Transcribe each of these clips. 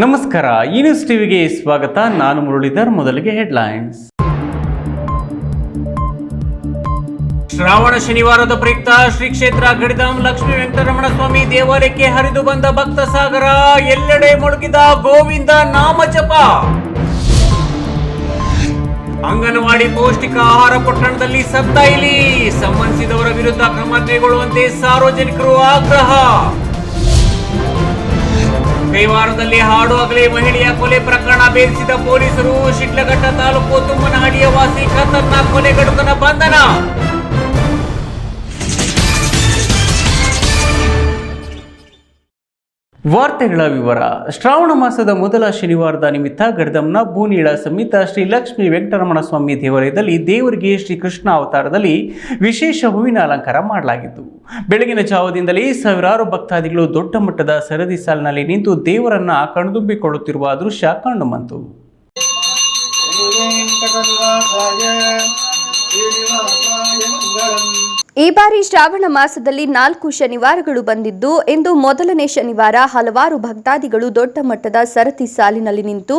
ನಮಸ್ಕಾರ ಈ ನ್ಯೂಸ್ ಟಿವಿಗೆ ಸ್ವಾಗತ. ನಾನು ಮುರಳೀಧರ್, ಮೊದಲಿಗೆ ಹೆಡ್ಲೈನ್ಸ್ ಶ್ರಾವಣ ಶನಿವಾರದ ಪ್ರಯುಕ್ತ ಶ್ರೀ ಕ್ಷೇತ್ರ ಗಡಿಧಾಮ್ ಲಕ್ಷ್ಮೀ ವೆಂಕಟರಮಣ ಸ್ವಾಮಿ ದೇವಾಲಯಕ್ಕೆ ಹರಿದು ಬಂದ ಭಕ್ತ ಸಾಗರ, ಎಲ್ಲೆಡೆ ಮುಳುಗಿದ ಗೋವಿಂದ ನಾಮ ಜಪ ಅಂಗನವಾಡಿ ಪೌಷ್ಟಿಕ ಆಹಾರ ಪೊಟ್ಟಣದಲ್ಲಿ ಸತ್ತಾಯಿಲಿ ಸಂಬಂಧಿಸಿದವರ ವಿರುದ್ಧ ಕ್ರಮ ಕೈಗೊಳ್ಳುವಂತೆ ಸಾರ್ವಜನಿಕರು ಆಗ್ರಹ. ಕೈವಾರದಲ್ಲಿ ಹಾಡು ಅಗಲೇ ಮಹಿಳೆಯ ಕೊಲೆ ಪ್ರಕರಣ ಬೇಧಿಸಿದ ಪೊಲೀಸರು ಶಿಡ್ಲಘಟ್ಟ ತಾಲೂಕು ತುಮ್ಮನಹಳ್ಳಿಯ ವಾಸಿ ಖತರ್ನಾಕ್ ಕೊಲೆಗಡುಕನ ಬಂಧನ. ವಾರ್ತೆಗಳ ವಿವರ. ಶ್ರಾವಣ ಮಾಸದ ಮೊದಲ ಶನಿವಾರದ ನಿಮಿತ್ತ ಗಡ್ದಂನ ಭೂನೀಳ ಸಮೇತ ಶ್ರೀ ಲಕ್ಷ್ಮೀ ವೆಂಕಟರಮಣ ಸ್ವಾಮಿ ದೇವಾಲಯದಲ್ಲಿ ದೇವರಿಗೆ ಶ್ರೀ ಕೃಷ್ಣ ಅವತಾರದಲ್ಲಿ ವಿಶೇಷ ಹೂವಿನ ಅಲಂಕಾರ ಮಾಡಲಾಗಿತ್ತು. ಬೆಳಗಿನ ಜಾವದಿಂದಲೇ ಸಾವಿರಾರು ಭಕ್ತಾದಿಗಳು ದೊಡ್ಡ ಮಟ್ಟದ ಸರದಿ ಸಾಲಿನಲ್ಲಿ ನಿಂತು ದೇವರನ್ನ ಕಣ್ದುಂಬಿಕೊಳ್ಳುತ್ತಿರುವ ದೃಶ್ಯ ಕಂಡುಬಂತು ಈ ಬಾರಿ ಶ್ರಾವಣ ಮಾಸದಲ್ಲಿ ನಾಲ್ಕು ಶನಿವಾರಗಳು ಬಂದಿದ್ದು, ಇಂದು ಮೊದಲನೇ ಶನಿವಾರ ಹಲವಾರು ಭಕ್ತಾದಿಗಳು ದೊಡ್ಡ ಮಟ್ಟದ ಸರತಿ ಸಾಲಿನಲ್ಲಿ ನಿಂತು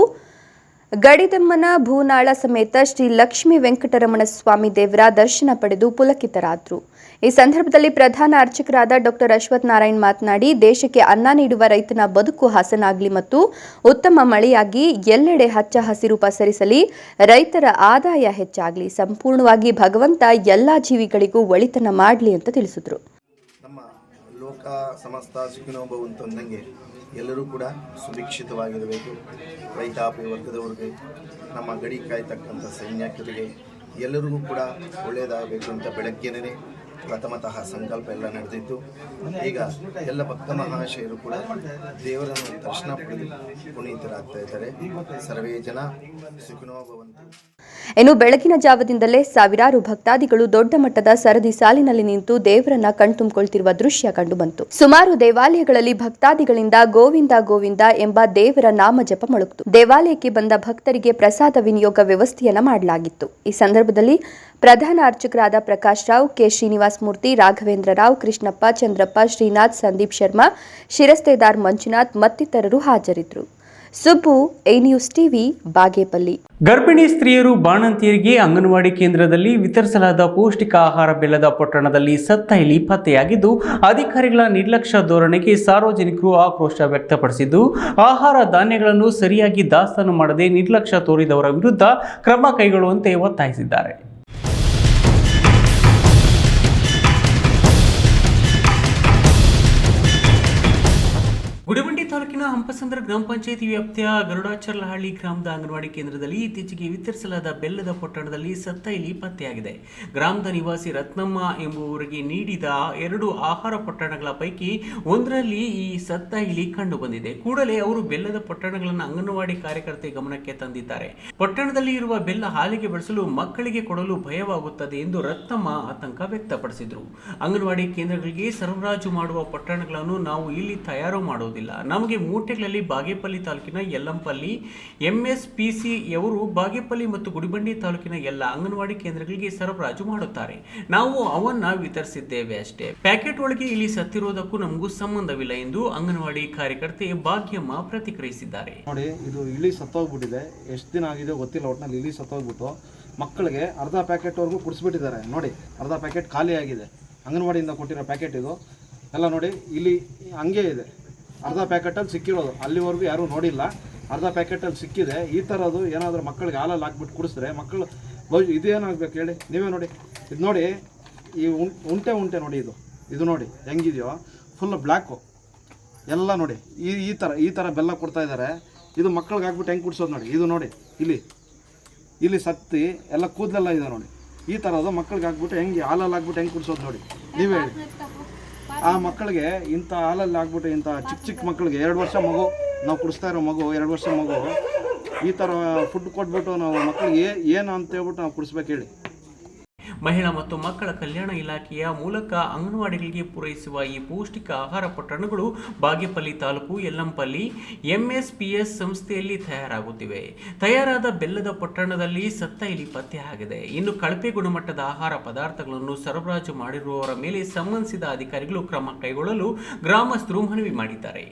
ಗಡಿದಮ್ಮನ, ಭೂನಾಳ ಸಮೇತ ಶ್ರೀ ಲಕ್ಷ್ಮೀ ವೆಂಕಟರಮಣ ಸ್ವಾಮಿ ದೇವರ ದರ್ಶನ ಪಡೆದು ಪುಲಕಿತರಾದರು. ಈ ಸಂದರ್ಭದಲ್ಲಿ ಪ್ರಧಾನ ಅರ್ಚಕರಾದ ಡಾಕ್ಟರ್ ಅಶ್ವಥ್ ನಾರಾಯಣ್ ಮಾತನಾಡಿ, ದೇಶಕ್ಕೆ ಅನ್ನ ನೀಡುವ ರೈತನ ಬದುಕು ಹಸನಾಗಲಿ ಮತ್ತು ಉತ್ತಮ ಮಳೆಯಾಗಿ ಎಲ್ಲೆಡೆ ಹಚ್ಚ ಹಸಿರು ಪಸರಿಸಲಿ, ರೈತರ ಆದಾಯ ಹೆಚ್ಚಾಗಲಿ, ಸಂಪೂರ್ಣವಾಗಿ ಭಗವಂತ ಎಲ್ಲಾ ಜೀವಿಗಳಿಗೂ ಒಳಿತನ ಮಾಡಲಿ ಅಂತ ತಿಳಿಸಿದ್ರು. ನಮ್ಮ ಲೋಕ ಸಮಸ್ತ ಎಲ್ಲರೂ ಕೂಡ ಸುಭಿಕ್ಷಿತವಾಗಿರಬೇಕು. ರೈತಾಪಿ ವರ್ಗದವ್ರಿಗೆ, ನಮ್ಮ ಗಡಿ ಕಾಯ್ತಕ್ಕಂಥ ಸೈನ್ಯಕರಿಗೆ ಎಲ್ಲರಿಗೂ ಕೂಡ ಒಳ್ಳೆಯದಾಗಬೇಕು ಅಂತ ಬೆಳಗ್ಗೆನೇ ಪ್ರಥಮತಃ ಸಂಕಲ್ಪ ಎಲ್ಲ ನಡೆದಿತ್ತು ಈಗ ಎಲ್ಲ ಭಕ್ತ ಮಹಾಶಯರು ಕೂಡ ದೇವರನ್ನು ದರ್ಶನ ಪಡೆದು ಪುನೀತರಾಗ್ತಾ ಇದ್ದಾರೆ. ಸರ್ವೇ ಜನ ಇನ್ನು ಬೆಳಗಿನ ಜಾವದಿಂದಲೇ ಸಾವಿರಾರು ಭಕ್ತಾದಿಗಳು ದೊಡ್ಡ ಮಟ್ಟದ ಸರದಿ ಸಾಲಿನಲ್ಲಿ ನಿಂತು ದೇವರನ್ನ ಕಣ್ತುಂಬಿಕೊಳ್ತಿರುವ ದೃಶ್ಯ ಕಂಡುಬಂತು ಸುಮಾರು ದೇವಾಲಯಗಳಲ್ಲಿ ಭಕ್ತಾದಿಗಳಿಂದ ಗೋವಿಂದ ಗೋವಿಂದ ಎಂಬ ದೇವರ ನಾಮ ಜಪ ಮೊಳಗಿತು. ದೇವಾಲಯಕ್ಕೆ ಬಂದ ಭಕ್ತರಿಗೆ ಪ್ರಸಾದ ವಿನಿಯೋಗ ವ್ಯವಸ್ಥೆಯನ್ನ ಮಾಡಲಾಗಿತ್ತು. ಈ ಸಂದರ್ಭದಲ್ಲಿ ಪ್ರಧಾನ ಅರ್ಚಕರಾದ ಪ್ರಕಾಶ್ ರಾವ್, ಕೆ. ಶ್ರೀನಿವಾಸ್ ಮೂರ್ತಿ, ರಾಘವೇಂದ್ರ ರಾವ್, ಕೃಷ್ಣಪ್ಪ, ಚಂದ್ರಪ್ಪ, ಶ್ರೀನಾಥ್, ಸಂದೀಪ್ ಶರ್ಮಾ, ಶಿರಸ್ತೇದಾರ್ ಮಂಜುನಾಥ್ ಮತ್ತಿತರರು ಹಾಜರಿದ್ದರು. Subbu, A news TV, Bagepalli. ಗರ್ಭಿಣಿ ಸ್ತ್ರೀಯರು ಬಾಣಂತಿಯರಿಗೆ ಅಂಗನವಾಡಿ ಕೇಂದ್ರದಲ್ಲಿ ವಿತರಿಸಲಾದ ಪೌಷ್ಟಿಕ ಆಹಾರ ಬೆಲ್ಲದ ಪೊಟ್ಟಣದಲ್ಲಿ ಸತ್ತ ಇಲಿ ಪತ್ತೆಯಾಗಿದ್ದು, ಅಧಿಕಾರಿಗಳ ನಿರ್ಲಕ್ಷ್ಯ ಧೋರಣೆಗೆ ಸಾರ್ವಜನಿಕರು ಆಕ್ರೋಶ ವ್ಯಕ್ತಪಡಿಸಿದ್ದು, ಆಹಾರ ಧಾನ್ಯಗಳನ್ನು ಸರಿಯಾಗಿ ದಾಸ್ತಾನು ಮಾಡದೆ ನಿರ್ಲಕ್ಷ್ಯ ತೋರಿದವರ ವಿರುದ್ಧ ಕ್ರಮ ಕೈಗೊಳ್ಳುವಂತೆ ಒತ್ತಾಯಿಸಿದ್ದಾರೆ. ಹಂಪಸಂದ್ರ ಗ್ರಾಮ ಪಂಚಾಯಿತಿ ವ್ಯಾಪ್ತಿಯ ಗರುಡಾಚರ್ಲಹಳ್ಳಿ ಗ್ರಾಮದ ಅಂಗನವಾಡಿ ಕೇಂದ್ರದಲ್ಲಿ ಇತ್ತೀಚೆಗೆ ವಿತರಿಸಲಾದ ಬೆಲ್ಲದ ಪೊಟ್ಟಣದಲ್ಲಿ ಸತ್ತ ಇಲಿ ಪತ್ತೆಯಾಗಿದೆ. ಗ್ರಾಮದ ನಿವಾಸಿ ರತ್ನಮ್ಮ ಎಂಬುವವರಿಗೆ ನೀಡಿದ ಎರಡು ಆಹಾರ ಪೊಟ್ಟಣಗಳ ಪೈಕಿ ಒಂದರಲ್ಲಿ ಈ ಸತ್ತ ಇಲಿ ಕಂಡು ಬಂದಿದೆ ಕೂಡಲೇ ಅವರು ಬೆಲ್ಲದ ಪೊಟ್ಟಣಗಳನ್ನು ಅಂಗನವಾಡಿ ಕಾರ್ಯಕರ್ತೆ ಗಮನಕ್ಕೆ ತಂದಿದ್ದಾರೆ. ಪೊಟ್ಟಣದಲ್ಲಿ ಇರುವ ಬೆಲ್ಲ ಹಾಲಿಗೆ ಬಳಸಲು ಮಕ್ಕಳಿಗೆ ಕೊಡಲು ಭಯವಾಗುತ್ತದೆ ಎಂದು ರತ್ನಮ್ಮ ಆತಂಕ ವ್ಯಕ್ತಪಡಿಸಿದರು. ಅಂಗನವಾಡಿ ಕೇಂದ್ರಗಳಿಗೆ ಸರಬರಾಜು ಮಾಡುವ ಪೊಟ್ಟಣಗಳನ್ನು ನಾವು ಇಲ್ಲಿ ತಯಾರು ಮಾಡುವುದಿಲ್ಲ. ನಮಗೆ ಮೂಟೆಗಳಲ್ಲಿ ಬಾಗೇಪಲ್ಲಿ ತಾಲೂಕಿನ ಯಲ್ಲಂಪಲ್ಲಿ, ಎಂಎಸ್ಪಿಸಿ ಯವರು ಬಾಗೇಪಲ್ಲಿ ಮತ್ತು ಗುಡಿಬಂಡಿ ತಾಲೂಕಿನ ಎಲ್ಲ ಅಂಗನವಾಡಿ ಕೇಂದ್ರಗಳಿಗೆ ಸರಬರಾಜು ಮಾಡುತ್ತಾರೆ. ನಾವು ಅವನ್ನ ವಿತರಿಸಿದ್ದೇವೆ ಅಷ್ಟೇ. ಪ್ಯಾಕೆಟ್ ಒಳಗೆ ಇಲ್ಲಿ ಸತ್ತಿರೋದಕ್ಕೂ ನಮಗೂ ಸಂಬಂಧವಿಲ್ಲ ಎಂದು ಅಂಗನವಾಡಿ ಕಾರ್ಯಕರ್ತೆ ಭಾಗ್ಯಮ್ಮ ಪ್ರತಿಕ್ರಿಯಿಸಿದ್ದಾರೆ. ನೋಡಿ, ಇದು ಇಲ್ಲಿ ಸತ್ತೋಗ್ಬಿಟ್ಟಿದೆ. ಎಷ್ಟು ದಿನ ಆಗಿದೆ ಗೊತ್ತಿಲ್ಲ. ಒಟ್ಟಿನಲ್ಲಿ ಇಲ್ಲಿ ಸತ್ತೋಗ್ಬಿಟ್ಟು ಮಕ್ಕಳಿಗೆ ಅರ್ಧ ಪ್ಯಾಕೆಟ್ವರೆಗೂ ಕುಡಿಸ್ಬಿಟ್ಟಿದ್ದಾರೆ. ನೋಡಿ, ಅರ್ಧ ಪ್ಯಾಕೆಟ್ ಖಾಲಿ ಆಗಿದೆ. ಅಂಗನವಾಡಿಯಿಂದ ಕೊಟ್ಟಿರೋ ಪ್ಯಾಕೆಟ್ ಇದು. ಎಲ್ಲ ನೋಡಿ, ಇಲ್ಲಿ ಹಂಗೆ ಇದೆ. ಅರ್ಧ ಪ್ಯಾಕೆಟಲ್ಲಿ ಸಿಕ್ಕಿರೋದು. ಅಲ್ಲಿವರೆಗೂ ಯಾರೂ ನೋಡಿಲ್ಲ. ಅರ್ಧ ಪ್ಯಾಕೆಟಲ್ಲಿ ಸಿಕ್ಕಿದೆ. ಈ ಥರದ್ದು ಏನಾದರೂ ಮಕ್ಕಳಿಗೆ ಹಾಲಲ್ಲಿ ಹಾಕ್ಬಿಟ್ಟು ಕುಡಿಸಿದ್ರೆ ಮಕ್ಕಳು ಭವಿಷ್ಯ ಇದೇನಾಗಬೇಕು ಹೇಳಿ? ನೀವೇ ನೋಡಿ. ಇದು ನೋಡಿ, ಈ ಉಂಟೆ ಉಂಟೆ ನೋಡಿ ಇದು. ಇದು ನೋಡಿ, ಹೆಂಗಿದೆಯೋ? ಫುಲ್ ಬ್ಲ್ಯಾಕು ಎಲ್ಲ ನೋಡಿ. ಈ ಈ ಥರ ಈ ಥರ ಬೆಲ್ಲ ಕೊಡ್ತಾ ಇದ್ದಾರೆ. ಇದು ಮಕ್ಕಳಿಗೆ ಹಾಕ್ಬಿಟ್ಟು ಹೆಂಗೆ ಕುಡಿಸೋದು ನೋಡಿ. ಇದು ನೋಡಿ, ಇಲ್ಲಿ. ಇಲ್ಲಿ ಸತ್ತಿ, ಎಲ್ಲ ಕೂದಲೆಲ್ಲ ಇದೆ ನೋಡಿ. ಈ ಥರದ್ದು ಮಕ್ಕಳಿಗೆ ಹಾಕ್ಬಿಟ್ಟು ಹೆಂಗೆ ಹಾಲಲ್ಲಿ ಹಾಕ್ಬಿಟ್ಟು ಹೆಂಗೆ ಕುಡಿಸೋದು ನೋಡಿ. ನೀವೇ ಹೇಳಿ. ಆ ಮಕ್ಕಳಿಗೆ ಇಂಥ ಹಾಲಲ್ಲಿ ಆಗ್ಬಿಟ್ಟು ಇಂಥ ಚಿಕ್ಕ ಚಿಕ್ಕ ಮಕ್ಕಳಿಗೆ ಎರಡು ವರ್ಷ ಮಗು, ನಾವು ಕುಡಿಸ್ತಾ ಇರೋ ಮಗು, ಎರಡು ವರ್ಷ ಮಗು, ಈ ಥರ ಫುಡ್ ಕೊಟ್ಬಿಟ್ಟು ನಾವು ಮಕ್ಕಳಿಗೆ ಏನು ಅಂತ ಹೇಳ್ಬಿಟ್ಟು ನಾವು ಕುಡಿಸ್ಬೇಕು ಹೇಳಿ. ಮಹಿಳಾ ಮತ್ತು ಮಕ್ಕಳ ಕಲ್ಯಾಣ ಇಲಾಖೆಯ ಮೂಲಕ ಅಂಗನವಾಡಿಗಳಿಗೆ ಪೂರೈಸುವ ಈ ಪೌಷ್ಟಿಕ ಆಹಾರ ಪೊಟ್ಟಣಗಳು ಬಾಗೇಪಲ್ಲಿ ತಾಲೂಕು ಯಲ್ಲಂಪಲ್ಲಿ ಎಂಎಸ್ಪಿಎಸ್ ಸಂಸ್ಥೆಯಲ್ಲಿ ತಯಾರಾಗುತ್ತಿವೆ. ತಯಾರಾದ ಬೆಲ್ಲದ ಪೊಟ್ಟಣದಲ್ಲಿ ಸತ್ತ ಇಲಿ ಪತ್ತೆ ಆಗಿದೆ. ಇನ್ನು ಕಳಪೆ ಗುಣಮಟ್ಟದ ಆಹಾರ ಪದಾರ್ಥಗಳನ್ನು ಸರಬರಾಜು ಮಾಡಿರುವವರ ಮೇಲೆ ಸಂಬಂಧಿಸಿದ ಅಧಿಕಾರಿಗಳು ಕ್ರಮ ಕೈಗೊಳ್ಳಲು ಗ್ರಾಮಸ್ಥರು ಮನವಿ ಮಾಡಿದ್ದಾರೆ.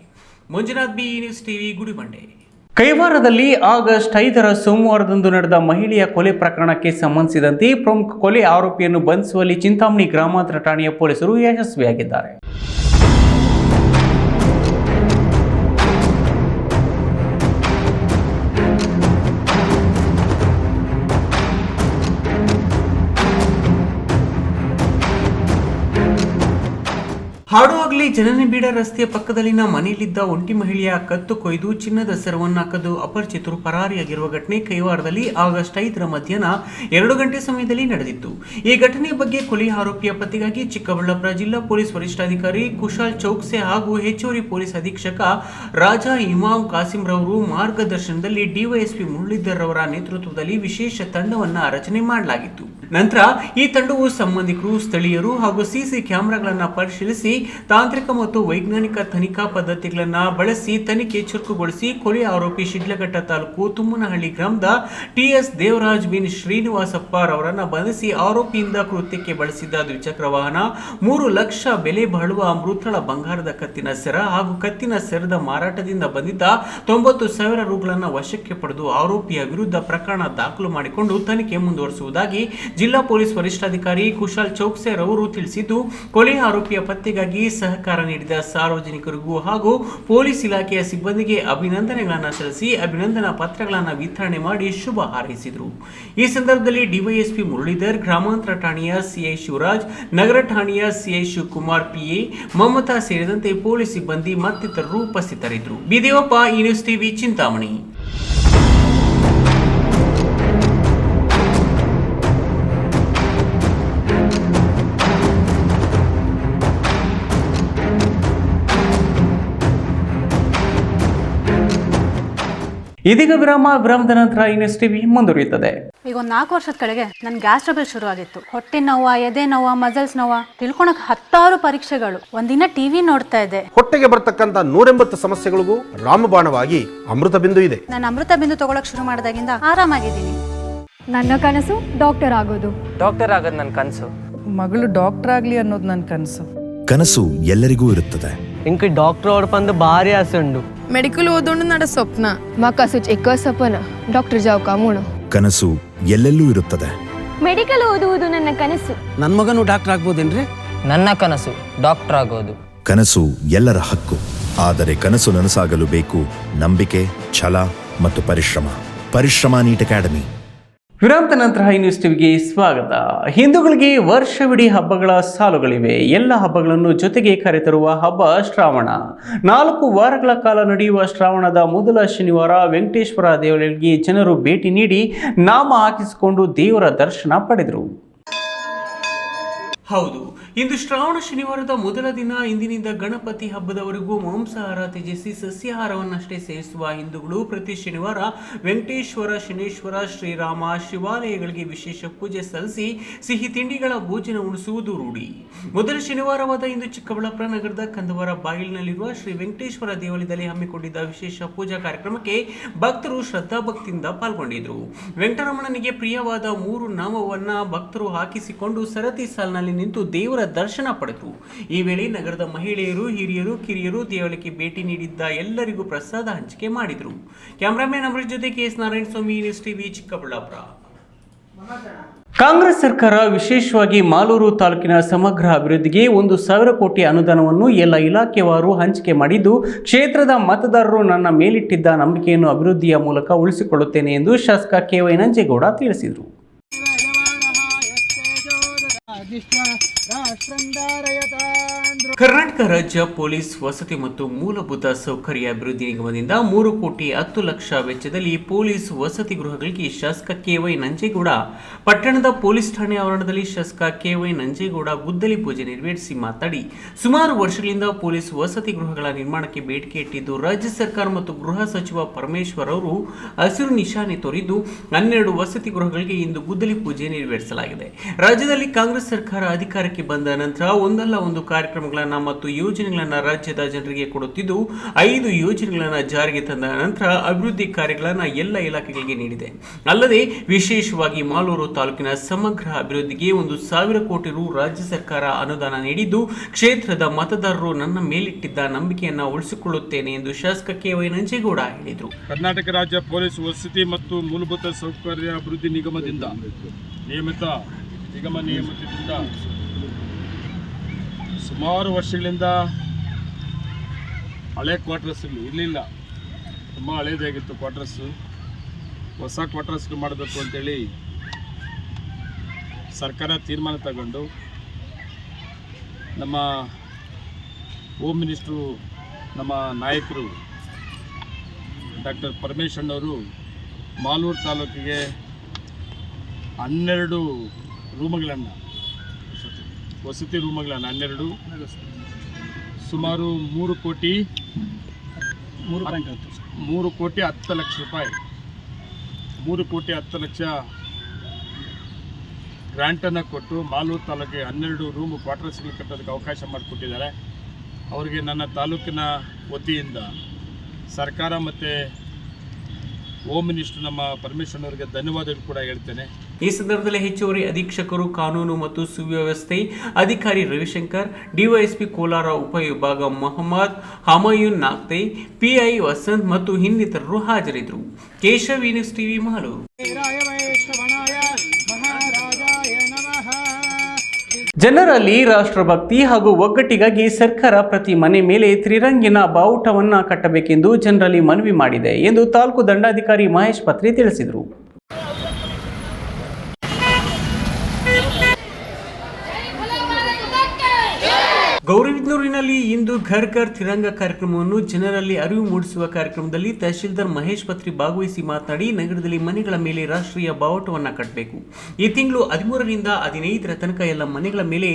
Manjunath B news TV Gudibande ಕೈವಾರದಲ್ಲಿ August ಐದರ ಸೋಮವಾರದಂದು ನಡೆದ ಮಹಿಳೆಯ ಕೊಲೆ ಪ್ರಕರಣಕ್ಕೆ ಸಂಬಂಧಿಸಿದಂತೆ ಪ್ರಮುಖ ಕೊಲೆ ಆರೋಪಿಯನ್ನು ಬಂಧಿಸುವಲ್ಲಿ ಚಿಂತಾಮಣಿ ಗ್ರಾಮಾಂತರ ಠಾಣೆಯ ಪೊಲೀಸರು ಯಶಸ್ವಿಯಾಗಿದ್ದಾರೆ. ಹಾಡುವಾಗಲಿ ಜನನಿಬಿಡ ರಸ್ತೆಯ ಪಕ್ಕದಲ್ಲಿನ ಮನೆಯಲ್ಲಿದ್ದ ಒಂಟಿ ಮಹಿಳೆಯ ಕತ್ತು ಕೊಯ್ದು ಚಿನ್ನದ ಸೆರವನ್ನು ಕದ್ದು ಅಪರಿಚಿತರು ಪರಾರಿಯಾಗಿರುವ ಘಟನೆ ಕೈವಾರದಲ್ಲಿ ಆಗಸ್ಟ್ ಐದರ ಮಧ್ಯಾಹ್ನ ಎರಡು ಗಂಟೆ ಸಮಯದಲ್ಲಿ ನಡೆದಿತ್ತು. ಈ ಘಟನೆ ಬಗ್ಗೆ ಕೊಲೆ ಆರೋಪಿಯ ಪತ್ತೆಗಾಗಿ ಚಿಕ್ಕಬಳ್ಳಾಪುರ ಜಿಲ್ಲಾ ಪೊಲೀಸ್ ವರಿಷ್ಠಾಧಿಕಾರಿ ಕುಶಾಲ್ ಚೌಕ್ಸೆ ಹಾಗೂ ಹೆಚ್ಚುವರಿ ಪೊಲೀಸ್ ಅಧೀಕ್ಷಕ ರಾಜಾ ಇಮಾಮ್ ಕಾಸಿಂ ರವರು ಮಾರ್ಗದರ್ಶನದಲ್ಲಿ ಡಿವೈಎಸ್ಪಿ ಮುರಳೀಧರ್ ರವರ ನೇತೃತ್ವದಲ್ಲಿ ವಿಶೇಷ ತಂಡವನ್ನು ರಚನೆ ಮಾಡಲಾಗಿತ್ತು. ನಂತರ ಈ ತಂಡವು ಸಂಬಂಧಿಕರು, ಸ್ಥಳೀಯರು ಹಾಗೂ ಸಿಸಿ ಕ್ಯಾಮೆರಾಗಳನ್ನು ಪರಿಶೀಲಿಸಿ ತಾಂತ್ರಿಕ ಮತ್ತು ವೈಜ್ಞಾನಿಕ ತನಿಖಾ ಪದ್ಧತಿಗಳನ್ನ ಬಳಸಿ ತನಿಖೆ ಚುರುಕುಗೊಳಿಸಿ ಕೊಲೆ ಆರೋಪಿ ಶಿಡ್ಲಘಟ್ಟ ತಾಲೂಕು ತುಮ್ಮನಹಳ್ಳಿ ಗ್ರಾಮದ ಟಿಎಸ್ ದೇವರಾಜ್ ಬಿನ್ ಶ್ರೀನಿವಾಸಪ್ಪ ಅವರನ್ನ ಬಂಧಿಸಿ ಆರೋಪಿಯಿಂದ ಕೃತ್ಯಕ್ಕೆ ಬಳಸಿದ್ದ ದ್ವಿಚಕ್ರ ವಾಹನ, ಮೂರು ಲಕ್ಷ ಬೆಲೆ ಬಾಳುವ ಮೃತಳ ಬಂಗಾರದ ಕತ್ತಿನ ಸೆರ ಹಾಗೂ ಕತ್ತಿನ ಸೆರದ ಮಾರಾಟದಿಂದ ಬಂದಿದ್ದ ತೊಂಬತ್ತು ಸಾವಿರ ರುಗಳನ್ನು ವಶಕ್ಕೆ ಪಡೆದು ಆರೋಪಿಯ ವಿರುದ್ಧ ಪ್ರಕರಣ ದಾಖಲು ಮಾಡಿಕೊಂಡು ತನಿಖೆ ಮುಂದುವರಿಸುವುದಾಗಿ ಜಿಲ್ಲಾ ಪೊಲೀಸ್ ವರಿಷ್ಠಾಧಿಕಾರಿ ಕುಶಾಲ್ ಚೌಕ್ಸೆ ರವರು ತಿಳಿಸಿದ್ದು, ಕೊಲೆ ಆರೋಪಿಯ ಪತ್ತೆಗಾಗಿ ಸಹಕಾರ ನೀಡಿದ ಸಾರ್ವಜನಿಕರಿಗೂ ಹಾಗೂ ಪೊಲೀಸ್ ಇಲಾಖೆಯ ಸಿಬ್ಬಂದಿಗೆ ಅಭಿನಂದನೆಗಳನ್ನು ಸಲ್ಲಿಸಿ ಅಭಿನಂದನಾ ಪತ್ರಗಳನ್ನು ವಿತರಣೆ ಮಾಡಿ ಶುಭ ಹಾರೈಸಿದರು. ಈ ಸಂದರ್ಭದಲ್ಲಿ ಡಿವೈಎಸ್ಪಿ ಮುರಳೀಧರ್, ಗ್ರಾಮಾಂತರ ಠಾಣೆಯ ಸಿಐ ಶಿವರಾಜ್, ನಗರ ಠಾಣೆಯ ಸಿಐ ಶಿವಕುಮಾರ್ ಪಿಎ ಮಮತಾ ಸೇರಿದಂತೆ ಪೊಲೀಸ್ ಸಿಬ್ಬಂದಿ ಮತ್ತಿತರರು ಉಪಸ್ಥಿತರಿದ್ದರು. B Devappa news TV, Chintamani. ಇದೀಗ ವಿರಾಮ ವಿರಾಮದ ನಂತರ ಈ ನ್ಯೂಸ್ ಟಿವಿ ಮುಂದುವರಿಯುತ್ತದೆ? ಈಗ ಒಂದು ನಾಲ್ಕು ವರ್ಷದ ಕೆಳಗೆ ನನ್ ಗ್ಯಾಸ್ ಟ್ರಬಲ್ ಶುರು ಆಗಿತ್ತು ಹೊಟ್ಟೆ ನೋವ ಎದೆ ನೋವ ಮಸಲ್ಸ್ ನೋವ ತಿಳ್ಕೊಳಕ್ ಹತ್ತಾರು ಪರೀಕ್ಷೆಗಳು. ಒಂದಿನ ಟಿವಿ ನೋಡ್ತಾ ಇದೆ ಹೊಟ್ಟೆಗೆ ಬರ್ತಕ್ಕಂತ ನೂರೆಂಬತ್ತು ಸಮಸ್ಯೆಗಳಿಗೂ ರಾಮಬಾಣವಾಗಿ ಅಮೃತ ಬಿಂದು ಇದೆ. ನಾನು ಅಮೃತ ಬಿಂದು ತಗೊಳಕ್ ಶುರು ಮಾಡಿದಾಗಿಂದ ಆರಾಮಾಗಿದ್ದೀನಿ. ನನ್ನ ಕನಸು ಡಾಕ್ಟರ್ ಆಗೋದು. ಡಾಕ್ಟರ್ ಆಗೋದು ನನ್ನ ಕನಸು. ಮಗಳು ಡಾಕ್ಟರ್ ಆಗ್ಲಿ ಅನ್ನೋದು ನನ್ನ ಕನಸು. ಕನಸು ಎಲ್ಲರಿಗೂ ಇರುತ್ತದೆ. ಇಂಕ ಡಾಕ್ಟರ್ ಅವ್ರ ಬಂದು ಭಾರಿ ಆಸೆ ಉಂಡು. ಮೆಡಿಕಲ್ ಓದೋಣ ನಡ ಸ್ವಪ್ನ. ಮಕ್ಕ ಸುಚ್ ಎಕ್ಕ ಸಪನ ಡಾಕ್ಟರ್ ಜಾವ್ ಕಾಮೋಣ ಕನಸು ಎಲ್ಲೆಲ್ಲೂ ಇರುತ್ತದೆ. ಮೆಡಿಕಲ್ ಓದುವುದು ನನ್ನ ಕನಸು. ನನ್ನ ಮಗನು ಡಾಕ್ಟರ್ ಆಗ್ಬೋದೇನ್ರಿ? ನನ್ನ ಕನಸು ಡಾಕ್ಟರ್ ಆಗೋದು. ಕನಸು ಎಲ್ಲರ ಹಕ್ಕು. ಆದರೆ ಕನಸು ನನಸಾಗಲು ಬೇಕು ನಂಬಿಕೆ ಛಲ ಮತ್ತು ಪರಿಶ್ರಮ. ಪರಿಶ್ರಮ ನೀಟ್ ಅಕಾಡೆಮಿ. ವಿರಾಮದ ನಂತರ ಹೈ ನ್ಯೂಸ್ ಟಿವಿಗೆ ಸ್ವಾಗತ. ಹಿಂದೂಗಳಿಗೆ ವರ್ಷವಿಡೀ ಹಬ್ಬಗಳ ಸಾಲುಗಳಿವೆ. ಎಲ್ಲ ಹಬ್ಬಗಳನ್ನು ಜೊತೆಗೆ ಕರೆತರುವ ಹಬ್ಬ ಶ್ರಾವಣ. ನಾಲ್ಕು ವಾರಗಳ ಕಾಲ ನಡೆಯುವ ಶ್ರಾವಣದ ಮೊದಲ ಶನಿವಾರ ವೆಂಕಟೇಶ್ವರ ದೇವಾಲಯಗಳಿಗೆ ಜನರು ಭೇಟಿ ನೀಡಿ ನಾಮ ಹಾಕಿಸಿಕೊಂಡು ದೇವರ ದರ್ಶನ ಪಡೆದರು. ಹೌದು, ಇಂದು ಶ್ರಾವಣ ಶನಿವಾರದ ಮೊದಲ ದಿನ ಇಂದಿನಿಂದ ಗಣಪತಿ ಹಬ್ಬದವರೆಗೂ ಮಾಂಸಾಹಾರ ತ್ಯಜಿಸಿ ಸಸ್ಯಾಹಾರವನ್ನಷ್ಟೇ ಸೇವಿಸುವ ಹಿಂದೂಗಳು ಪ್ರತಿ ಶನಿವಾರ ವೆಂಕಟೇಶ್ವರ, ಶನೇಶ್ವರ, ಶ್ರೀರಾಮ ಶಿವಾಲಯಗಳಿಗೆ ವಿಶೇಷ ಪೂಜೆ ಸಲ್ಲಿಸಿ ಸಿಹಿ ತಿಂಡಿಗಳ ಭೋಜನ ಉಣಿಸುವುದು ರೂಢಿ. ಮೊದಲ ಶನಿವಾರವಾದ ಇಂದು ಚಿಕ್ಕಬಳ್ಳಾಪುರ ನಗರದ ಕಂದವಾರ ಬಾಗಿಲಿನಲ್ಲಿರುವ ಶ್ರೀ ವೆಂಕಟೇಶ್ವರ ದೇವಾಲಯದಲ್ಲಿ ಹಮ್ಮಿಕೊಂಡಿದ್ದ ವಿಶೇಷ ಪೂಜಾ ಕಾರ್ಯಕ್ರಮಕ್ಕೆ ಭಕ್ತರು ಶ್ರದ್ಧಾಭಕ್ತಿಯಿಂದ ಪಾಲ್ಗೊಂಡಿದ್ರು ವೆಂಕಟರಮಣನಿಗೆ ಪ್ರಿಯವಾದ ಮೂರು ನಾಮವನ್ನ ಭಕ್ತರು ಹಾಕಿಸಿಕೊಂಡು ಸರತಿ ಸಾಲಿನಲ್ಲಿ ನಿಂತು ದೇವರ ದರ್ಶನ ಪಡೆದರು ಈ ವೇಳೆ ನಗರದ ಮಹಿಳೆಯರು, ಹಿರಿಯರು, ಕಿರಿಯರು ದೇವಾಲಯಕ್ಕೆ ಭೇಟಿ ನೀಡಿದ್ದ ಎಲ್ಲರಿಗೂ ಪ್ರಸಾದ ಹಂಚಿಕೆ ಮಾಡಿದರು. ಕ್ಯಾಮರಾಮ್ಯಾನ್ ಅವರ ಜೊತೆ K S Narayana Swamy, news TV, Chikkaballapur. Congress ಸರ್ಕಾರ ವಿಶೇಷವಾಗಿ ಮಾಲೂರು ತಾಲೂಕಿನ ಸಮಗ್ರ ಅಭಿವೃದ್ಧಿಗೆ ಒಂದು ಸಾವಿರ ಕೋಟಿ ಅನುದಾನವನ್ನು ಎಲ್ಲ ಇಲಾಖೆವಾರು ಹಂಚಿಕೆ ಮಾಡಿದ್ದು, ಕ್ಷೇತ್ರದ ಮತದಾರರು ನನ್ನ ಮೇಲಿಟ್ಟಿದ್ದ ನಂಬಿಕೆಯನ್ನು ಅಭಿವೃದ್ಧಿಯ ಮೂಲಕ ಉಳಿಸಿಕೊಳ್ಳುತ್ತೇನೆ ಎಂದು ಶಾಸಕ ಕೆ ವೈ ನಂಜೇಗೌಡ ತಿಳಿಸಿದರು. здесь на ಕರ್ನಾಟಕ ರಾಜ್ಯ ಪೊಲೀಸ್ ವಸತಿ ಮತ್ತು ಮೂಲಭೂತ ಸೌಕರ್ಯ ಅಭಿವೃದ್ಧಿ ನಿಗಮದಿಂದ ಮೂರು ಕೋಟಿ ಹತ್ತು ಲಕ್ಷ ವೆಚ್ಚದಲ್ಲಿ ಪೊಲೀಸ್ ವಸತಿ ಗೃಹಗಳಿಗೆ ಶಾಸಕ ಕೆವೈ ನಂಜೇಗೌಡ, ಪಟ್ಟಣದ ಪೊಲೀಸ್ ಠಾಣೆ ಆವರಣದಲ್ಲಿ ಶಾಸಕ ಕೆವೈ ನಂಜೇಗೌಡ ಗುದ್ದಲಿ ಪೂಜೆ ನೆರವೇರಿಸಿ ಮಾತಾಡಿ. ಸುಮಾರು ವರ್ಷಗಳಿಂದ ಪೊಲೀಸ್ ವಸತಿ ಗೃಹಗಳ ನಿರ್ಮಾಣಕ್ಕೆ ಬೇಡಿಕೆ ಇಟ್ಟಿದ್ದು, ರಾಜ್ಯ ಸರ್ಕಾರ ಮತ್ತು ಗೃಹ ಸಚಿವ ಪರಮೇಶ್ವರ್ ಅವರು ಹಸಿರು ನಿಶಾನೆ ತೋರಿದ್ದು, ಹನ್ನೆರಡು ವಸತಿ ಗೃಹಗಳಿಗೆ ಇಂದು ಗುದ್ದಲಿ ಪೂಜೆ ನೆರವೇರಿಸಲಾಗಿದೆ. ರಾಜ್ಯದಲ್ಲಿ ಕಾಂಗ್ರೆಸ್ ಸರ್ಕಾರ ಅಧಿಕಾರಕ್ಕೆ ಬಂದ ನಂತರ ಒಂದಲ್ಲ ಒಂದು ಕಾರ್ಯಕ್ರಮಗಳನ್ನು ಮತ್ತು ಯೋಜನೆಗಳನ್ನು ರಾಜ್ಯದ ಜನರಿಗೆ ಕೊಡುತ್ತಿದ್ದು, ಐದು ಯೋಜನೆಗಳನ್ನು ಜಾರಿಗೆ ತಂದ ನಂತರ ಅಭಿವೃದ್ಧಿ ಕಾರ್ಯಗಳನ್ನು ಎಲ್ಲ ಇಲಾಖೆಗಳಿಗೆ ನೀಡಿದೆ. ಅಲ್ಲದೆ, ವಿಶೇಷವಾಗಿ ಮಾಲೂರು ತಾಲೂಕಿನ ಸಮಗ್ರ ಅಭಿವೃದ್ಧಿಗೆ ಒಂದು ಸಾವಿರ ಕೋಟಿ ರು ರಾಜ್ಯ ಸರ್ಕಾರ ಅನುದಾನ ನೀಡಿದ್ದು, ಕ್ಷೇತ್ರದ ಮತದಾರರು ನನ್ನ ಮೇಲಿಟ್ಟಿದ್ದ ನಂಬಿಕೆಯನ್ನು ಉಳಿಸಿಕೊಳ್ಳುತ್ತೇನೆ ಎಂದು ಶಾಸಕ ಕೆ ವೈ ನಂಜೇಗೌಡ ಹೇಳಿದರು. ಕರ್ನಾಟಕ ರಾಜ್ಯ ಪೊಲೀಸ್ ವಸತಿ ಮತ್ತು ಮೂಲಭೂತ ಸೌಕರ್ಯ ಅಭಿವೃದ್ಧಿ ನಿಗಮದಿಂದ, ನಿಯಮಿತ, ನಿಗಮ ನಿಯಮಿತದಿಂದ ಸುಮಾರು ವರ್ಷಗಳಿಂದ ಹಳೆ ಕ್ವಾರ್ಟರ್ಸ್ ಇರಲಿಲ್ಲ. ತುಂಬ ಹಳೇದಾಗಿತ್ತು ಕ್ವಾರ್ಟರ್ಸು ಹೊಸ ಕ್ವಾರ್ಟರ್ಸ್ ಮಾಡಬೇಕು ಅಂತೇಳಿ ಸರ್ಕಾರ ತೀರ್ಮಾನ ತಗೊಂಡು ನಮ್ಮ ಹೋಮ್ ಮಿನಿಸ್ಟ್ರು ನಮ್ಮ ನಾಯಕರು ಡಾಕ್ಟರ್ ಪರಮೇಶ್ವರವರು ಮಾಲೂರು ತಾಲೂಕಿಗೆ ಹನ್ನೆರಡು ರೂಮುಗಳನ್ನು ವಸತಿ ರೂಮ್ಗಳನ್ನು ಹನ್ನೆರಡು ಸುಮಾರು ಮೂರು ಕೋಟಿ ಮೂರು ಮೂರು ಕೋಟಿ ಹತ್ತು ಲಕ್ಷ ರೂಪಾಯಿ. ಮೂರು ಕೋಟಿ ಹತ್ತು ಲಕ್ಷ ಗ್ರ್ಯಾಂಟನ್ನು ಕೊಟ್ಟು ಮಾಲೂರು ತಾಲೂಕಿಗೆ ಹನ್ನೆರಡು ರೂಮು ಕ್ವಾರ್ಟರ್ಸ್ಗಳು ಕಟ್ಟೋದಕ್ಕೆ ಅವಕಾಶ ಮಾಡಿಕೊಟ್ಟಿದ್ದಾರೆ. ಅವರಿಗೆ ನನ್ನ ತಾಲೂಕಿನ ವತಿಯಿಂದ ಸರ್ಕಾರ ಮತ್ತು ಹೋಮ್ ಮಿನಿಸ್ಟರ್ ನಮ್ಮ ಪರಮೇಶ್ವರ್ ಅವರಿಗೆ ಧನ್ಯವಾದಗಳು ಕೂಡ ಹೇಳ್ತೇನೆ. ಈ ಸಂದರ್ಭದಲ್ಲಿ ಹೆಚ್ಚುವರಿ ಅಧೀಕ್ಷಕರು ಕಾನೂನು ಮತ್ತು ಸುವ್ಯವಸ್ಥೆ ಅಧಿಕಾರಿ ರವಿಶಂಕರ್ ಡಿವೈಎಸ್ಪಿ ಕೋಲಾರ ಉಪವಿಭಾಗ ಮೊಹಮ್ಮದ್ ಹಮಾಯೂನ್ ನಾಗ್ತೆ ಪಿಐ ವಸಂತ್ ಮತ್ತು ಇನ್ನಿತರರು ಹಾಜರಿದ್ದರು. ಕೇಶವ್ ನ್ಯೂಸ್ ಟಿವಿ ಮಾಲೂರು ಜನರಲ್ಲಿ ರಾಷ್ಟ್ರಭಕ್ತಿ ಹಾಗೂ ಒಗ್ಗಟ್ಟಿಗಾಗಿ ಸರ್ಕಾರ ಪ್ರತಿ ಮನೆ ಮೇಲೆ ತ್ರಿರಂಗಿನ ಬಾವುಟವನ್ನು ಕಟ್ಟಬೇಕೆಂದು ಜನರಲ್ಲಿ ಮನವಿ ಮಾಡಿದೆ ಎಂದು ತಾಲೂಕು ದಂಡಾಧಿಕಾರಿ ಮಹೇಶ್ ಪತ್ರಿ ತಿಳಿಸಿದರು. ಗೌರಿಬಿದನೂರಿನಲ್ಲಿ ಇಂದು ಘರ್ ಘರ್ ತಿರಂಗ ಕಾರ್ಯಕ್ರಮವನ್ನು ಜನರಲ್ಲಿ ಅರಿವು ಮೂಡಿಸುವ ಕಾರ್ಯಕ್ರಮದಲ್ಲಿ ತಹಶೀಲ್ದಾರ್ ಮಹೇಶ್ ಪತ್ರಿ ಭಾಗವಹಿಸಿ ಮಾತನಾಡಿ ನಗರದಲ್ಲಿ ಮನೆಗಳ ಮೇಲೆ ರಾಷ್ಟ್ರೀಯ ಬಾವುಟವನ್ನು ಕಟ್ಟಬೇಕು. ಈ ತಿಂಗಳು ಹದಿಮೂರರಿಂದ ಹದಿನೈದರ ತನಕ ಎಲ್ಲ ಮನೆಗಳ ಮೇಲೆ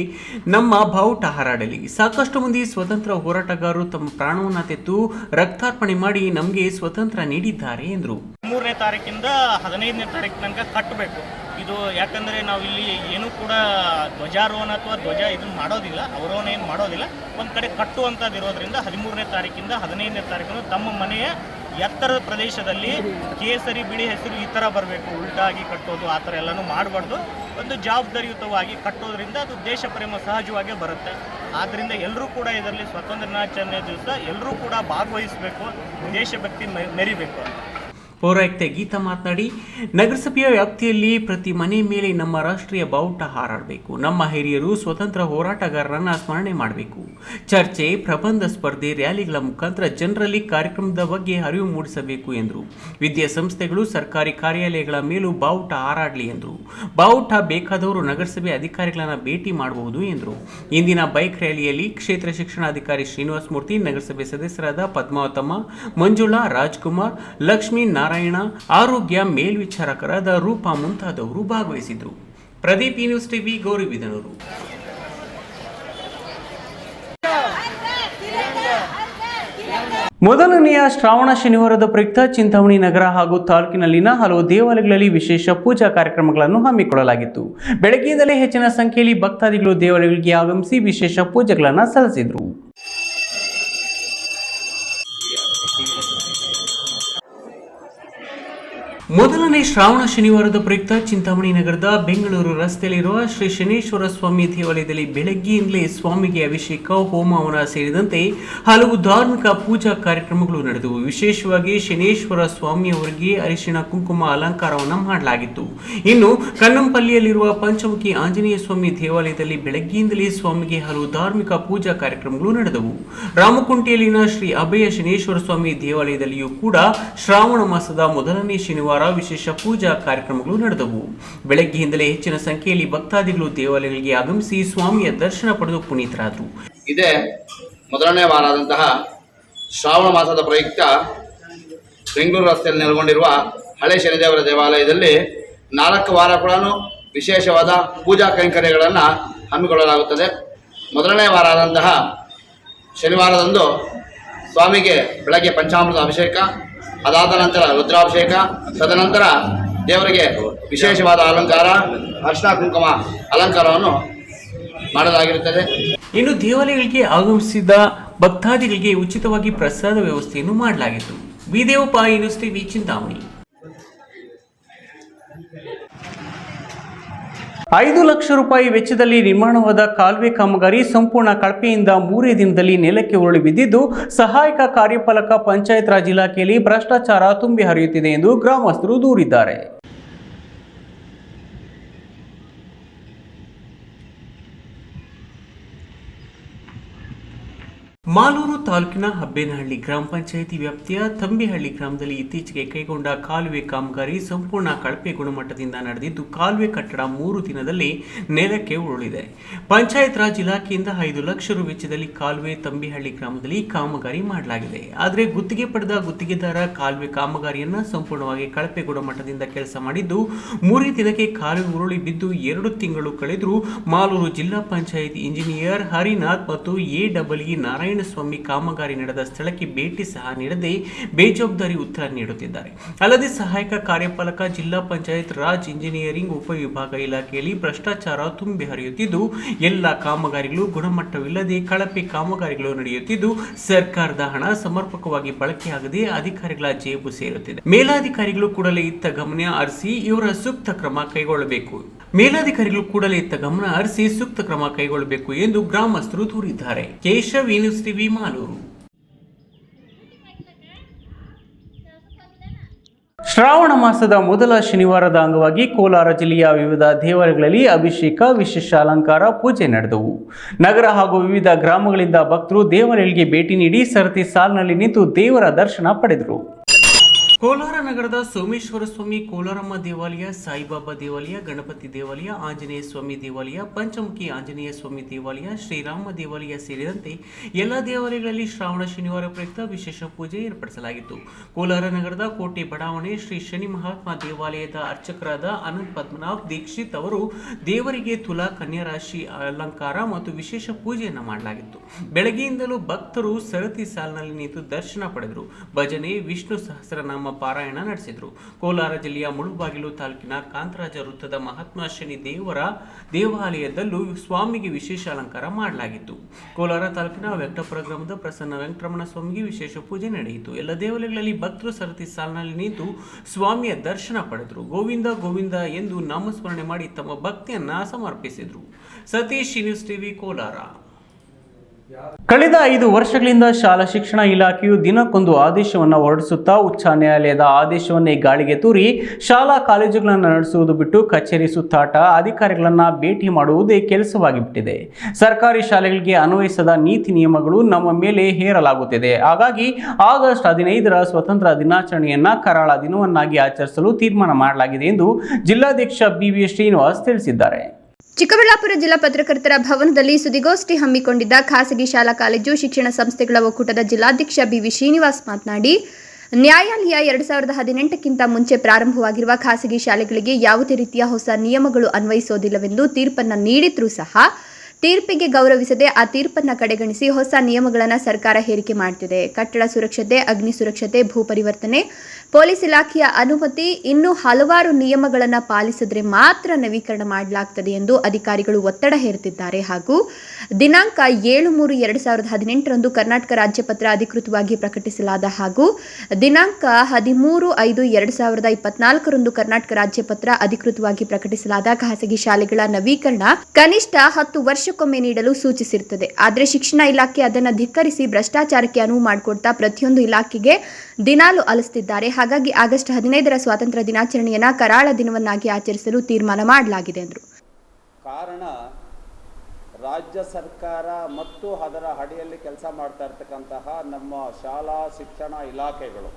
ನಮ್ಮ ಬಾವುಟ ಹಾರಾಡಲಿ. ಸಾಕಷ್ಟು ಮಂದಿ ಸ್ವತಂತ್ರ ಹೋರಾಟಗಾರರು ತಮ್ಮ ಪ್ರಾಣವನ್ನು ತೆತ್ತು ರಕ್ತಾರ್ಪಣೆ ಮಾಡಿ ನಮಗೆ ಸ್ವತಂತ್ರ ನೀಡಿದ್ದಾರೆ ಎಂದರು. ಮೂರನೇ ತಾರೀಕಿಂದ ಹದಿನೈದನೇ ತಾರೀಕು ತನಕ ಕಟ್ಟಬೇಕು. ಇದು ಯಾಕಂದರೆ ನಾವು ಇಲ್ಲಿ ಏನೂ ಕೂಡ ಧ್ವಜಾರೋಹಣ ಅಥವಾ ಧ್ವಜ ಇದನ್ನು ಮಾಡೋದಿಲ್ಲ, ಅವರೋಹಣ ಏನು ಮಾಡೋದಿಲ್ಲ. ಒಂದು ಕಡೆ ಕಟ್ಟುವಂಥದ್ದು ಇರೋದ್ರಿಂದ ಹದಿಮೂರನೇ ತಾರೀಕಿಂದ ಹದಿನೈದನೇ ತಾರೀಕು ತಮ್ಮ ಮನೆಯ ಎತ್ತರದ ಪ್ರದೇಶದಲ್ಲಿ ಕೇಸರಿ, ಬಿಳಿ ಹೆಸರು ಈ ಥರ ಬರಬೇಕು. ಉಲ್ಟಾಗಿ ಕಟ್ಟೋದು, ಆ ಥರ ಎಲ್ಲನೂ ಮಾಡಬಾರ್ದು. ಒಂದು ಜವಾಬ್ದಾರಿಯುತವಾಗಿ ಕಟ್ಟೋದ್ರಿಂದ ಅದು ದೇಶ ಪ್ರೇಮ ಸಹಜವಾಗೇ ಬರುತ್ತೆ. ಆದ್ದರಿಂದ ಎಲ್ಲರೂ ಕೂಡ ಇದರಲ್ಲಿ ಸ್ವಾತಂತ್ರ್ಯ ದಿನಾಚರಣೆ ದಿವಸ ಎಲ್ಲರೂ ಕೂಡ ಭಾಗವಹಿಸಬೇಕು, ದೇಶಭಕ್ತಿ ಮೆರಿಬೇಕು ಪೌರಾಯುಕ್ತೆ ಗೀತಾ ಮಾತನಾಡಿ, ನಗರಸಭೆಯ ವ್ಯಾಪ್ತಿಯಲ್ಲಿ ಪ್ರತಿ ಮನೆ ಮೇಲೆ ನಮ್ಮ ರಾಷ್ಟ್ರೀಯ ಬಾವುಟ ಹಾರಾಡಬೇಕು. ನಮ್ಮ ಹಿರಿಯರು ಸ್ವತಂತ್ರ ಹೋರಾಟಗಾರರನ್ನ ಸ್ಮರಣೆ ಮಾಡಬೇಕು. ಚರ್ಚೆ, ಪ್ರಬಂಧ ಸ್ಪರ್ಧೆ, ರ್ಯಾಲಿಗಳ ಮುಖಾಂತರ ಜನರಲ್ಲಿ ಕಾರ್ಯಕ್ರಮದ ಬಗ್ಗೆ ಅರಿವು ಮೂಡಿಸಬೇಕು ಎಂದರು. ವಿದ್ಯಾಸಂಸ್ಥೆಗಳು ಸರ್ಕಾರಿ ಕಾರ್ಯಾಲಯಗಳ ಮೇಲೂ ಬಾವುಟ ಹಾರಾಡಲಿ ಎಂದರು. ಬಾವುಟ ಬೇಕಾದವರು ನಗರಸಭೆ ಅಧಿಕಾರಿಗಳನ್ನ ಭೇಟಿ ಮಾಡಬಹುದು ಎಂದರು. ಇಂದಿನ ಬೈಕ್ ರ್ಯಾಲಿಯಲ್ಲಿ ಕ್ಷೇತ್ರ ಶಿಕ್ಷಣಾಧಿಕಾರಿ ಶ್ರೀನಿವಾಸ ಮೂರ್ತಿ, ನಗರಸಭೆ ಸದಸ್ಯರಾದ ಪದ್ಮಾವತಮ್ಮ, ಮಂಜುಳಾ, ರಾಜ್ಕುಮಾರ್, ಲಕ್ಷ್ಮೀ ಆರೋಗ್ಯ ಮೇಲ್ವಿಚಾರಕರಾದ ರೂಪಾ ಮುಂತಾದವರು ಭಾಗವಹಿಸಿದ್ರು. Pradeep news TV, Gauribidanur. ಮೊದಲನೆಯ ಶ್ರಾವಣ ಶನಿವಾರದ ಪ್ರಯುಕ್ತ ಚಿಂತಾಮಣಿ ನಗರ ಹಾಗೂ ತಾಲೂಕಿನಲ್ಲಿನ ಹಲವು ದೇವಾಲಯಗಳಲ್ಲಿ ವಿಶೇಷ ಪೂಜಾ ಕಾರ್ಯಕ್ರಮಗಳನ್ನು ಹಮ್ಮಿಕೊಳ್ಳಲಾಗಿತ್ತು. ಬೆಳಗ್ಗೆಯಿಂದಲೇ ಹೆಚ್ಚಿನ ಸಂಖ್ಯೆಯಲ್ಲಿ ಭಕ್ತಾದಿಗಳು ದೇವಾಲಯಗಳಿಗೆ ಆಗಮಿಸಿ ವಿಶೇಷ ಪೂಜೆಗಳನ್ನು ಸಲ್ಲಿಸಿದರು. ಮೊದಲನೇ ಶ್ರಾವಣ ಶನಿವಾರದ ಪ್ರಯುಕ್ತ ಚಿಂತಾಮಣಿ ನಗರದ ಬೆಂಗಳೂರು ರಸ್ತೆಯಲ್ಲಿರುವ ಶ್ರೀ ಶನೇಶ್ವರ ಸ್ವಾಮಿ ದೇವಾಲಯದಲ್ಲಿ ಬೆಳಗ್ಗೆಯಿಂದಲೇ ಸ್ವಾಮಿಗೆ ಅಭಿಷೇಕ ಹೋಮವನ ಸೇರಿದಂತೆ ಹಲವು ಧಾರ್ಮಿಕ ಪೂಜಾ ಕಾರ್ಯಕ್ರಮಗಳು ನಡೆದವು. ವಿಶೇಷವಾಗಿ ಶನೇಶ್ವರ ಸ್ವಾಮಿಯವರಿಗೆ ಅರಿಶಿಣ, ಕುಂಕುಮ, ಅಲಂಕಾರವನ್ನು ಮಾಡಲಾಗಿತ್ತು. ಇನ್ನು ಕನ್ನಂಪಲ್ಲಿಯಲ್ಲಿರುವ ಪಂಚಮುಖಿ ಆಂಜನೇಯ ಸ್ವಾಮಿ ದೇವಾಲಯದಲ್ಲಿ ಬೆಳಗ್ಗೆಯಿಂದಲೇ ಸ್ವಾಮಿಗೆ ಹಲವು ಧಾರ್ಮಿಕ ಪೂಜಾ ಕಾರ್ಯಕ್ರಮಗಳು ನಡೆದವು. ರಾಮಕುಂಟೆಯಲ್ಲಿನ ಶ್ರೀ ಅಭಯ ಶನೇಶ್ವರ ಸ್ವಾಮಿ ದೇವಾಲಯದಲ್ಲಿಯೂ ಕೂಡ ಶ್ರಾವಣ ಮಾಸದ ಮೊದಲನೇ ಶನಿವಾರ ವಿಶೇಷ ಪೂಜಾ ಕಾರ್ಯಕ್ರಮಗಳು ನಡೆದವು. ಬೆಳಗ್ಗೆಯಿಂದಲೇ ಹೆಚ್ಚಿನ ಸಂಖ್ಯೆಯಲ್ಲಿ ಭಕ್ತಾದಿಗಳು ದೇವಾಲಯಗಳಿಗೆ ಆಗಮಿಸಿ ಸ್ವಾಮಿಯ ದರ್ಶನ ಪಡೆದು ಪುನೀತರಾದರು. ಇದೇ ಮೊದಲನೇ ವಾರ ಆದಂತಹ ಶ್ರಾವಣ ಮಾಸದ ಪ್ರಯುಕ್ತ ಬೆಂಗಳೂರು ರಸ್ತೆಯಲ್ಲಿ ನೆಲೆಗೊಂಡಿರುವ ಹಳೆ ಶನಿದೇವರ ದೇವಾಲಯದಲ್ಲಿ ನಾಲ್ಕು ವಾರ ಕೂಡ ವಿಶೇಷವಾದ ಪೂಜಾ ಕೈಂಕರ್ಯಗಳನ್ನು ಹಮ್ಮಿಕೊಳ್ಳಲಾಗುತ್ತದೆ. ಮೊದಲನೇ ವಾರ ಆದಂತಹ ಶನಿವಾರದಂದು ಸ್ವಾಮಿಗೆ ಬೆಳಗ್ಗೆ ಪಂಚಾಮೃತ ಅಭಿಷೇಕ ಅದಾದ ನಂತರ ರುದ್ರಾಭಿಷೇಕ, ತದನಂತರ ದೇವರಿಗೆ ವಿಶೇಷವಾದ ಅಲಂಕಾರ, ಅರ್ಶನ ಕುಂಕುಮ ಅಲಂಕಾರವನ್ನು ಮಾಡಲಾಗಿರುತ್ತದೆ. ಇನ್ನು ದೇವಾಲಯಗಳಿಗೆ ಆಗಮಿಸಿದ ಭಕ್ತಾದಿಗಳಿಗೆ ಉಚಿತವಾಗಿ ಪ್ರಸಾದ ವ್ಯವಸ್ಥೆಯನ್ನು ಮಾಡಲಾಗಿತ್ತು. B Devappa news TV Chintamani. ಐದು ಲಕ್ಷ ರೂಪಾಯಿ ವೆಚ್ಚದಲ್ಲಿ ನಿರ್ಮಾಣವಾದ ಕಾಲುವೆ ಕಾಮಗಾರಿ ಸಂಪೂರ್ಣ ಕಳಪೆಯಿಂದ ಮೂರೇ ದಿನದಲ್ಲಿ ನೆಲಕ್ಕೆ ಉರುಳಿ ಬಿದ್ದಿದ್ದು, ಸಹಾಯಕ ಕಾರ್ಯಪಾಲಕ ಪಂಚಾಯತ್ ರಾಜ್ ಇಲಾಖೆಯಲ್ಲಿ ಭ್ರಷ್ಟಾಚಾರ ತುಂಬಿ ಹರಿಯುತ್ತಿದೆ ಎಂದು ಗ್ರಾಮಸ್ಥರು ದೂರಿದ್ದಾರೆ. ಮಾಲೂರು ತಾಲೂಕಿನ ಹಬ್ಬೇನಹಳ್ಳಿ ಗ್ರಾಮ ಪಂಚಾಯಿತಿ ವ್ಯಾಪ್ತಿಯ ತಂಬಿಹಳ್ಳಿ ಗ್ರಾಮದಲ್ಲಿ ಇತ್ತೀಚೆಗೆ ಕೈಗೊಂಡ ಕಾಲುವೆ ಕಾಮಗಾರಿ ಸಂಪೂರ್ಣ ಕಳಪೆ ಗುಣಮಟ್ಟದಿಂದ ನಡೆದಿದ್ದು, ಕಾಲುವೆ ಕಟ್ಟಡ ಮೂರು ದಿನದಲ್ಲಿ ನೆಲಕ್ಕೆ ಉರುಳಿದೆ. ಪಂಚಾಯತ್ ರಾಜ್ ಇಲಾಖೆಯಿಂದ ಐದು ಲಕ್ಷ ರು ವೆಚ್ಚದಲ್ಲಿ ಕಾಲುವೆ ತಂಬಿಹಳ್ಳಿ ಗ್ರಾಮದಲ್ಲಿ ಕಾಮಗಾರಿ ಮಾಡಲಾಗಿದೆ. ಆದರೆ ಗುತ್ತಿಗೆ ಪಡೆದ ಗುತ್ತಿಗೆದಾರ ಕಾಲುವೆ ಕಾಮಗಾರಿಯನ್ನು ಸಂಪೂರ್ಣವಾಗಿ ಕಳಪೆ ಗುಣಮಟ್ಟದಿಂದ ಕೆಲಸ ಮಾಡಿದ್ದು, ಮೂರೇ ದಿನಕ್ಕೆ ಕಾಲುವೆ ಉರುಳಿ ಬಿದ್ದು ಎರಡು ತಿಂಗಳು ಕಳೆದರೂ ಮಾಲೂರು ಜಿಲ್ಲಾ ಪಂಚಾಯತ್ ಇಂಜಿನಿಯರ್ ಹರಿನಾಥ್ ಮತ್ತು ಎ ಡಬಲ್ ಇ ನಾರಾಯಣಸ್ವಾಮಿ ಕಾಮಗಾರಿ ನಡೆದ ಸ್ಥಳಕ್ಕೆ ಭೇಟಿ ಸಹ ನೀಡದೆ ಬೇಜವಾಬ್ದಾರಿ ಉತ್ತರ ನೀಡುತ್ತಿದ್ದಾರೆ. ಅಲ್ಲದೆ ಸಹಾಯಕ ಕಾರ್ಯಪಾಲಕ, ಜಿಲ್ಲಾ ಪಂಚಾಯತ್ ರಾಜ್ ಇಂಜಿನಿಯರಿಂಗ್ ಉಪವಿಭಾಗ ಇಲಾಖೆಯಲ್ಲಿ ಭ್ರಷ್ಟಾಚಾರ ತುಂಬಿ ಹರಿಯುತ್ತಿದ್ದು, ಎಲ್ಲ ಕಾಮಗಾರಿಗಳು ಗುಣಮಟ್ಟವಿಲ್ಲದೆ ಕಳಪೆ ಕಾಮಗಾರಿಗಳು ನಡೆಯುತ್ತಿದ್ದು, ಸರ್ಕಾರದ ಹಣ ಸಮರ್ಪಕವಾಗಿ ಬಳಕೆಯಾಗದೆ ಅಧಿಕಾರಿಗಳ ಜೇಬು ಸೇರುತ್ತಿದೆ. ಮೇಲಾಧಿಕಾರಿಗಳು ಕೂಡಲೇ ಇತ್ತ ಗಮನ ಹರಿಸಿ ಇವರ ಸೂಕ್ತ ಕ್ರಮ ಕೈಗೊಳ್ಳಬೇಕು. ಮೇಲಾಧಿಕಾರಿಗಳು ಕೂಡಲೇ ಇತ್ತ ಗಮನ ಹರಿಸಿ ಸೂಕ್ತ ಕ್ರಮ ಕೈಗೊಳ್ಳಬೇಕು ಎಂದು ಗ್ರಾಮಸ್ಥರು ದೂರಿದ್ದಾರೆ. ಕೇಶವ್ ನ್ಯೂಸ್ ಟಿವಿ ಮಾಲೂರು ಶ್ರಾವಣ ಮಾಸದ ಮೊದಲ ಶನಿವಾರದ ಅಂಗವಾಗಿ ಕೋಲಾರ ಜಿಲ್ಲೆಯ ವಿವಿಧ ದೇವಾಲಯಗಳಲ್ಲಿ ಅಭಿಷೇಕ, ವಿಶೇಷ ಅಲಂಕಾರ, ಪೂಜೆ ನಡೆದವು. ನಗರ ಹಾಗೂ ವಿವಿಧ ಗ್ರಾಮಗಳಿಂದ ಭಕ್ತರು ದೇವಾಲಯಗಳಿಗೆ ಭೇಟಿ ನೀಡಿ ಸರತಿ ಸಾಲಿನಲ್ಲಿ ನಿಂತು ದೇವರ ದರ್ಶನ ಪಡೆದರು. ಕೋಲಾರ ನಗರದ ಸೋಮೇಶ್ವರ ಸ್ವಾಮಿ ಕೋಲಾರಮ್ಮ ದೇವಾಲಯ, ಸಾಯಿಬಾಬಾ ದೇವಾಲಯ, ಗಣಪತಿ ದೇವಾಲಯ, ಆಂಜನೇಯ ಸ್ವಾಮಿ ದೇವಾಲಯ, ಪಂಚಮುಖಿ ಆಂಜನೇಯ ಸ್ವಾಮಿ ದೇವಾಲಯ, ಶ್ರೀರಾಮ ದೇವಾಲಯ ಸೇರಿದಂತೆ ಎಲ್ಲ ದೇವಾಲಯಗಳಲ್ಲಿ ಶ್ರಾವಣ ಶನಿವಾರ ಪ್ರಯುಕ್ತ ವಿಶೇಷ ಪೂಜೆ ಏರ್ಪಡಿಸಲಾಗಿತ್ತು. ಕೋಲಾರ ನಗರದ ಕೋಟೆ ಬಡಾವಣೆ ಶ್ರೀ ಶನಿ ಮಹಾತ್ಮ ದೇವಾಲಯದ ಅರ್ಚಕರಾದ ಅನಂತ್ ಪದ್ಮನಾಭ್ ದೀಕ್ಷಿತ್ ಅವರು ದೇವರಿಗೆ ತುಲಾ ಕನ್ಯಾ ರಾಶಿ ಅಲಂಕಾರ ಮತ್ತು ವಿಶೇಷ ಪೂಜೆಯನ್ನು ಮಾಡಲಾಗಿತ್ತು. ಬೆಳಗ್ಗೆಯಿಂದಲೂ ಭಕ್ತರು ಸರತಿ ಸಾಲಿನಲ್ಲಿ ನಿಂತು ದರ್ಶನ ಪಡೆದರು. ಭಜನೆ, ವಿಷ್ಣು ಸಹಸ್ರನಾಮ ಪಾರಾಯಣ ನಡೆಸಿದರು. ಕೋಲಾರ ಜಿಲ್ಲೆಯ ಮುಳುಬಾಗಿಲು ತಾಲೂಕಿನ ಕಾಂತರಾಜ ವೃತ್ತದ ಮಹಾತ್ಮ ಶನಿ ದೇವರ ದೇವಾಲಯದಲ್ಲೂ ಸ್ವಾಮಿಗೆ ವಿಶೇಷ ಅಲಂಕಾರ ಮಾಡಲಾಗಿತ್ತು. ಕೋಲಾರ ತಾಲೂಕಿನ ವೆಂಕಟಪುರ ಗ್ರಾಮದ ಪ್ರಸನ್ನ ವೆಂಕಟರಮಣ ಸ್ವಾಮಿಗೆ ವಿಶೇಷ ಪೂಜೆ ನಡೆಯಿತು. ಎಲ್ಲ ದೇವಾಲಯಗಳಲ್ಲಿ ಭಕ್ತರು ಸರತಿ ಸಾಲಿನಲ್ಲಿ ನಿಂತು ಸ್ವಾಮಿಯ ದರ್ಶನ ಪಡೆದರು. ಗೋವಿಂದ ಗೋವಿಂದ ಎಂದು ನಾಮಸ್ಮರಣೆ ಮಾಡಿ ತಮ್ಮ ಭಕ್ತಿಯನ್ನ ಸಮರ್ಪಿಸಿದರು. Satish news TV, Kolar. ಕಳೆದ ಐದು ವರ್ಷಗಳಿಂದ ಶಾಲಾ ಶಿಕ್ಷಣ ಇಲಾಖೆಯು ದಿನಕ್ಕೊಂದು ಆದೇಶವನ್ನು ಹೊರಡಿಸುತ್ತಾ ಉಚ್ಚ ನ್ಯಾಯಾಲಯದ ಆದೇಶವನ್ನೇ ಗಾಳಿಗೆ ತೂರಿ ಶಾಲಾ ಕಾಲೇಜುಗಳನ್ನು ನಡೆಸುವುದು ಬಿಟ್ಟು ಕಚೇರಿ ಸುತ್ತಾಟ, ಅಧಿಕಾರಿಗಳನ್ನು ಭೇಟಿ ಮಾಡುವುದೇ ಕೆಲಸವಾಗಿಬಿಟ್ಟಿದೆ. ಸರ್ಕಾರಿ ಶಾಲೆಗಳಿಗೆ ಅನ್ವಯಿಸದ ನೀತಿ ನಿಯಮಗಳು ನಮ್ಮ ಮೇಲೆ ಹೇರಲಾಗುತ್ತಿದೆ. ಹಾಗಾಗಿ ಆಗಸ್ಟ್ ಹದಿನೈದರ ಸ್ವತಂತ್ರ ದಿನಾಚರಣೆಯನ್ನ ಕರಾಳ ದಿನವನ್ನಾಗಿ ಆಚರಿಸಲು ತೀರ್ಮಾನ ಮಾಡಲಾಗಿದೆ ಎಂದು ಜಿಲ್ಲಾಧ್ಯಕ್ಷ ಬಿ ವಿ ಶ್ರೀನಿವಾಸ್ ತಿಳಿಸಿದ್ದಾರೆ. ಚಿಕ್ಕಬಳ್ಳಾಪುರ ಜಿಲ್ಲಾ ಪತ್ರಕರ್ತರ ಭವನದಲ್ಲಿ ಸುದ್ದಿಗೋಷ್ಠಿ ಹಮ್ಮಿಕೊಂಡಿದ್ದ ಖಾಸಗಿ ಶಾಲಾ ಕಾಲೇಜು ಶಿಕ್ಷಣ ಸಂಸ್ಥೆಗಳ ಒಕ್ಕೂಟದ ಜಿಲ್ಲಾಧ್ಯಕ್ಷ ಬಿವಿ ಶ್ರೀನಿವಾಸ್ ಮಾತನಾಡಿ, ನ್ಯಾಯಾಲಯ ಎರಡ್ ಸಾವಿರದ ಹದಿನೆಂಟಕ್ಕಿಂತ ಮುಂಚೆ ಪ್ರಾರಂಭವಾಗಿರುವ ಖಾಸಗಿ ಶಾಲೆಗಳಿಗೆ ಯಾವುದೇ ರೀತಿಯ ಹೊಸ ನಿಯಮಗಳು ಅನ್ವಯಿಸೋದಿಲ್ಲವೆಂದು ತೀರ್ಪನ್ನು ನೀಡಿದ್ರೂ ಸಹ ತೀರ್ಪಿಗೆ ಗೌರವಿಸದೆ ಆ ತೀರ್ಪನ್ನು ಕಡೆಗಣಿಸಿ ಹೊಸ ನಿಯಮಗಳನ್ನು ಸರ್ಕಾರ ಹೇರಿಕೆ ಮಾಡ್ತಿದೆ. ಕಟ್ಟಡ ಸುರಕ್ಷತೆ, ಅಗ್ನಿ ಸುರಕ್ಷತೆ, ಭೂ ಪರಿವರ್ತನೆ, ಪೊಲೀಸ್ ಇಲಾಖೆಯ ಅನುಮತಿ ಇನ್ನೂ ಹಲವಾರು ನಿಯಮಗಳನ್ನು ಪಾಲಿಸಿದ್ರೆ ಮಾತ್ರ ನವೀಕರಣ ಮಾಡಲಾಗ್ತದೆ ಎಂದು ಅಧಿಕಾರಿಗಳು ಒತ್ತಡ ಹೇರುತ್ತಿದ್ದಾರೆ. ಹಾಗೂ ದಿನಾಂಕ ಏಳು ಮೂರು ಎರಡು ಸಾವಿರದ ಹದಿನೆಂಟರಂದು ಕರ್ನಾಟಕ ರಾಜ್ಯಪತ್ರ ಅಧಿಕೃತವಾಗಿ ಪ್ರಕಟಿಸಲಾದ ಹಾಗೂ ದಿನಾಂಕ ಹದಿಮೂರು ಐದು ಎರಡು ಸಾವಿರದ ಇಪ್ಪತ್ನಾಲ್ಕರಂದು ಕರ್ನಾಟಕ ರಾಜ್ಯಪತ್ರ ಅಧಿಕೃತವಾಗಿ ಪ್ರಕಟಿಸಲಾದ ಖಾಸಗಿ ಶಾಲೆಗಳ ನವೀಕರಣ ಕನಿಷ್ಠ ಹತ್ತು ವರ್ಷಕ್ಕೊಮ್ಮೆ ನೀಡಲು ಸೂಚಿಸಿರುತ್ತದೆ. ಆದರೆ ಶಿಕ್ಷಣ ಇಲಾಖೆ ಅದನ್ನು ಧಿಕ್ಕರಿಸಿ ಭ್ರಷ್ಟಾಚಾರಕ್ಕೆ ಅನುವು ಮಾಡಿಕೊಡ್ತಾ ಪ್ರತಿಯೊಂದು ಇಲಾಖೆಗೆ ದಿನಾಲು ಅಲಸ್ತಿದ್ದಾರೆ. ಹಾಗಾಗಿ ಆಗಸ್ಟ್ ಹದಿನೈದರ ಸ್ವಾತಂತ್ರ್ಯ ದಿನಾಚರಣೆಯನ್ನ ಕರಾಳ ದಿನವನ್ನಾಗಿ ಆಚರಿಸಲು ತೀರ್ಮಾನ ಮಾಡಲಾಗಿದೆ ಎಂದರು ಕಾರಣ ರಾಜ್ಯ ಸರ್ಕಾರ ಮತ್ತು ಅದರ ಅಡಿಯಲ್ಲಿ ಕೆಲಸ ಮಾಡ್ತಾ ಇರ್ತಕ್ಕಂತಹ ನಮ್ಮ ಶಾಲಾ ಶಿಕ್ಷಣ ಇಲಾಖೆಗಳು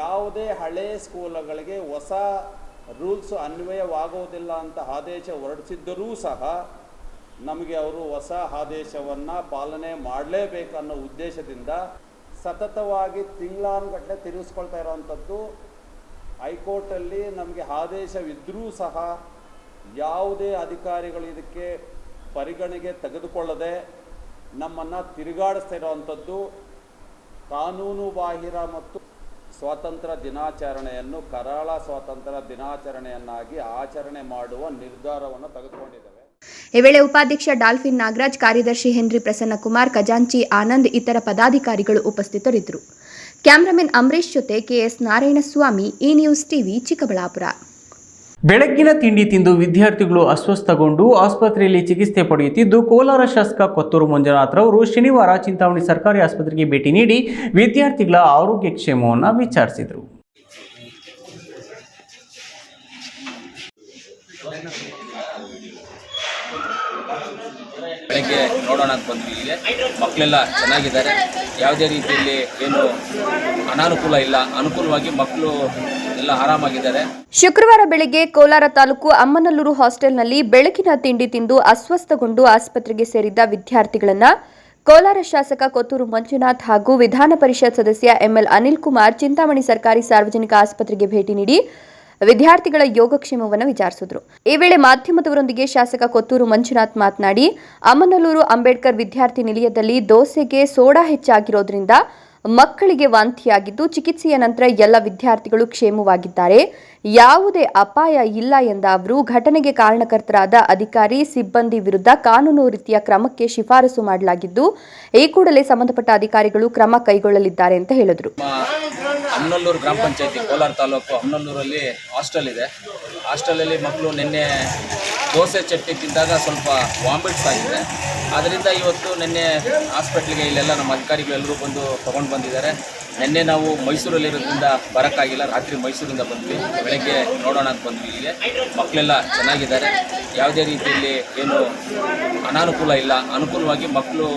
ಯಾವುದೇ ಹಳೆ ಸ್ಕೂಲುಗಳಿಗೆ ಹೊಸ ರೂಲ್ಸ್ ಅನ್ವಯವಾಗುವುದಿಲ್ಲ ಅಂತ ಆದೇಶ ಹೊರಡಿಸಿದ್ದರೂ ಸಹ ನಮಗೆ ಅವರು ಹೊಸ ಆದೇಶವನ್ನು ಪಾಲನೆ ಮಾಡಲೇಬೇಕನ್ನೋ ಉದ್ದೇಶದಿಂದ ಸತತವಾಗಿ ತಿಂಗಳಾನುಗಟ್ಟಲೆ ತಿರುಗಿಸ್ಕೊಳ್ತಾ ಇರೋವಂಥದ್ದು ಹೈಕೋರ್ಟಲ್ಲಿ ನಮಗೆ ಆದೇಶವಿದ್ದರೂ ಸಹ ಯಾವುದೇ ಅಧಿಕಾರಿಗಳು ಇದಕ್ಕೆ ಪರಿಗಣೆಗೆ ತೆಗೆದುಕೊಳ್ಳದೆ ನಮ್ಮನ್ನು ತಿರುಗಾಡಿಸ್ತಾ ಇರೋವಂಥದ್ದು ಕಾನೂನು ಬಾಹಿರ ಮತ್ತು ಸ್ವಾತಂತ್ರ್ಯ ದಿನಾಚರಣೆಯನ್ನು ಕರಾಳ ಸ್ವಾತಂತ್ರ್ಯ ದಿನಾಚರಣೆಯನ್ನಾಗಿ ಆಚರಣೆ ಮಾಡುವ ನಿರ್ಧಾರವನ್ನು ತೆಗೆದುಕೊಂಡಿದ್ದೇವೆ. ಈ ವೇಳೆ ಉಪಾಧ್ಯಕ್ಷ ಡಾಲ್ಫಿನ್ ನಾಗರಾಜ್, ಕಾರ್ಯದರ್ಶಿ ಹೆನ್ರಿ ಪ್ರಸನ್ನಕುಮಾರ್, ಖಜಾಂಚಿ ಆನಂದ್, ಇತರ ಪದಾಧಿಕಾರಿಗಳು ಉಪಸ್ಥಿತರಿದ್ದರು. ಕ್ಯಾಮರಾಮನ್ ಅಂಬರೀಶ್ ಜೊತೆ ಕೆಎಸ್ ನಾರಾಯಣಸ್ವಾಮಿ, ಈ ನ್ಯೂಸ್ ಟಿವಿ, ಚಿಕ್ಕಬಳ್ಳಾಪುರ. ಬೆಳಗ್ಗಿನ ತಿಂಡಿ ತಿಂದು ವಿದ್ಯಾರ್ಥಿಗಳು ಅಸ್ವಸ್ಥಗೊಂಡು ಆಸ್ಪತ್ರೆಯಲ್ಲಿ ಚಿಕಿತ್ಸೆ ಪಡೆಯುತ್ತಿದ್ದು, ಕೋಲಾರ ಶಾಸಕ ಕೊತ್ತೂರು ಮಂಜುನಾಥ್ರವರು ಶನಿವಾರ ಚಿಂತಾಮಣಿ ಸರ್ಕಾರಿ ಆಸ್ಪತ್ರೆಗೆ ಭೇಟಿ ನೀಡಿ ವಿದ್ಯಾರ್ಥಿಗಳ ಆರೋಗ್ಯ ಕ್ಷೇಮವನ್ನು ವಿಚಾರಿಸಿದರು. ಬೆಳಗ್ಗೆ ನೋಡೋಣ ಅಂತ ಬಂದ್ವಿ ಇಲ್ಲಿಗೆ ಮಕ್ಕಳೆಲ್ಲ ಚೆನ್ನಾಗಿದ್ದಾರೆ. ಯಾವುದೇ ರೀತಿಯಲ್ಲಿ ಏನು ಅನಾನುಕೂಲ ಇಲ್ಲ. ಅನುಕೂಲವಾಗಿ ಮಕ್ಕಳು ಎಲ್ಲ ಆರಾಮಾಗಿದ್ದಾರೆ. ಶುಕ್ರವಾರ ಬೆಳಗ್ಗೆ ಕೋಲಾರ ತಾಲೂಕು ಅಮ್ಮನಲ್ಲೂರು ಹಾಸ್ಟೆಲ್ನಲ್ಲಿ ಬೆಳಕಿನ ತಿಂಡಿ ತಿಂದು ಅಸ್ವಸ್ಥಗೊಂಡು ಆಸ್ಪತ್ರೆಗೆ ಸೇರಿದ್ದ ವಿದ್ಯಾರ್ಥಿಗಳನ್ನ ಕೋಲಾರ ಶಾಸಕ ಕೊತ್ತೂರು ಮಂಜುನಾಥ್ ಹಾಗೂ ವಿಧಾನ ಪರಿಷತ್ ಸದಸ್ಯ ಎಂಎಲ್ ಅನಿಲ್ ಕುಮಾರ್ ಚಿಂತಾಮಣಿ ಸರ್ಕಾರಿ ಸಾರ್ವಜನಿಕ ಆಸ್ಪತ್ರೆಗೆ ಭೇಟಿ ನೀಡಿ ವಿದ್ಯಾರ್ಥಿಗಳ ಯೋಗಕ್ಷೇಮವನ್ನು ವಿಚಾರಿಸಿದ್ರು. ಈ ವೇಳೆ ಮಾಧ್ಯಮದವರೊಂದಿಗೆ ಶಾಸಕ ಕೊತ್ತೂರು ಮಂಜುನಾಥ್ ಮಾತನಾಡಿ, ಅಮ್ಮನಲ್ಲೂರು ಅಂಬೇಡ್ಕರ್ ವಿದ್ಯಾರ್ಥಿ ನಿಲಯದಲ್ಲಿ ದೋಸೆಗೆ ಸೋಡಾ ಹೆಚ್ಚಾಗಿರೋದ್ರಿಂದ ಮಕ್ಕಳಿಗೆ ವಾಂತಿಯಾಗಿದ್ದು, ಚಿಕಿತ್ಸೆಯ ನಂತರ ಎಲ್ಲ ವಿದ್ಯಾರ್ಥಿಗಳು ಕ್ಷೇಮವಾಗಿದ್ದಾರೆ. ಯಾವುದೇ ಅಪಾಯ ಇಲ್ಲ ಎಂದ ಅವರು, ಘಟನೆಗೆ ಕಾರಣಕರ್ತರಾದ ಅಧಿಕಾರಿ, ಸಿಬ್ಬಂದಿ ವಿರುದ್ಧ ಕಾನೂನು ರೀತಿಯ ಕ್ರಮಕ್ಕೆ ಶಿಫಾರಸು ಮಾಡಲಾಗಿದ್ದು, ಈ ಕೂಡಲೇ ಸಂಬಂಧಪಟ್ಟ ಅಧಿಕಾರಿಗಳು ಕ್ರಮ ಕೈಗೊಳ್ಳಲಿದ್ದಾರೆ ಅಂತ ಹೇಳಿದರು. ನಮ್ಮ ಅಮ್ನಲ್ಲೂರು ಗ್ರಾಮ ಪಂಚಾಯತಿ ಕೋಲಾರ ತಾಲೂಕು ಹಮ್ನಲ್ಲೂರಲ್ಲಿ ಹಾಸ್ಟೆಲ್ ಇದೆ. ಹಾಸ್ಟೆಲಲ್ಲಿ ಮಕ್ಕಳು ನಿನ್ನೆ ದೋಸೆ, ಚಟ್ನಿ ತಿಂದಾಗ ಸ್ವಲ್ಪ ವಾಮಿಟ್ಸ್ ಆಗಿದೆ ಆದ್ದರಿಂದ ಇವತ್ತು ನಿನ್ನೆ ಹಾಸ್ಪಿಟ್ಲಿಗೆ ಇಲ್ಲೆಲ್ಲ ನಮ್ಮ ಅಧಿಕಾರಿಗಳೆಲ್ಲರೂ ಬಂದು ತೊಗೊಂಡು ಬಂದಿದ್ದಾರೆ. ನಿನ್ನೆ ನಾವು ಮೈಸೂರಲ್ಲಿರೋದ್ರಿಂದ ಬರೋಕ್ಕಾಗಿಲ್ಲ. ರಾತ್ರಿ ಮೈಸೂರಿಂದ ಬಂದ್ವಿ. ಬೆಳಗ್ಗೆ ನೋಡೋಣ ಅಂತ ಬಂದ್ವಿ ಇಲ್ಲಿಗೆ ಮಕ್ಕಳೆಲ್ಲ ಚೆನ್ನಾಗಿದ್ದಾರೆ. ಯಾವುದೇ ರೀತಿಯಲ್ಲಿ ಏನು ಅನಾನುಕೂಲ ಇಲ್ಲ. ಅನುಕೂಲವಾಗಿ ಮಕ್ಕಳು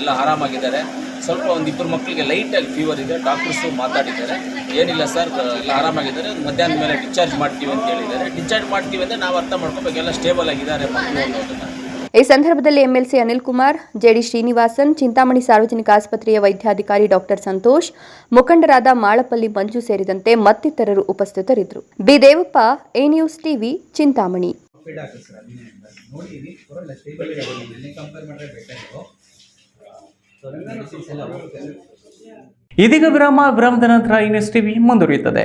ಎಲ್ಲ ಆರಾಮಾಗಿದ್ದಾರೆ. ಸ್ವಲ್ಪ ಒಂದಿಬ್ಬರು ಮಕ್ಕಳಿಗೆ ಲೈಟಾಗಿ ಫೀವರ್ ಇದೆ. ಡಾಕ್ಟರ್ಸು ಮಾತಾಡಿದ್ದಾರೆ. ಏನಿಲ್ಲ ಸರ್ ಎಲ್ಲ ಆರಾಮಾಗಿದ್ದಾರೆ. ಮಧ್ಯಾಹ್ನದ ಮೇಲೆ ಡಿಸ್ಚಾರ್ಜ್ ಮಾಡ್ತೀವಿ ಅಂತ ಹೇಳಿದ್ದಾರೆ. ಡಿಸ್ಚಾರ್ಜ್ ಮಾಡ್ತೀವಿ ಅಂದರೆ ನಾವು ಅರ್ಥ ಮಾಡ್ಕೋಬೇಕು. ಎಲ್ಲ ಸ್ಟೇಬಲ್ ಆಗಿದ್ದಾರೆ ಮಕ್ಕಳು ಅನ್ನೋದನ್ನು. ಈ ಸಂದರ್ಭದಲ್ಲಿ ಎಂಎಲ್ಸಿ ಅನಿಲ್ ಕುಮಾರ್ ಜೆಡಿ ಶ್ರೀನಿವಾಸನ್ ಚಿಂತಾಮಣಿ ಸಾರ್ವಜನಿಕ ಆಸ್ಪತ್ರೆಯ ವೈದ್ಯಾಧಿಕಾರಿ ಡಾಕ್ಟರ್ ಸಂತೋಷ್ ಮುಖಂಡರಾದ ಮಾಳಪಲ್ಲಿ ಮಂಜು ಸೇರಿದಂತೆ ಮತ್ತಿತರರು ಉಪಸ್ಥಿತರಿದ್ದರು. B Devappa A news TV Chintamani. ಇದೀಗ ವಿರಾಮ ವಿರಾಮದ ನಂತರ ಇನ್ನೆಸ್ ಟಿವಿ ಮುಂದುವರಿಯುತ್ತದೆ.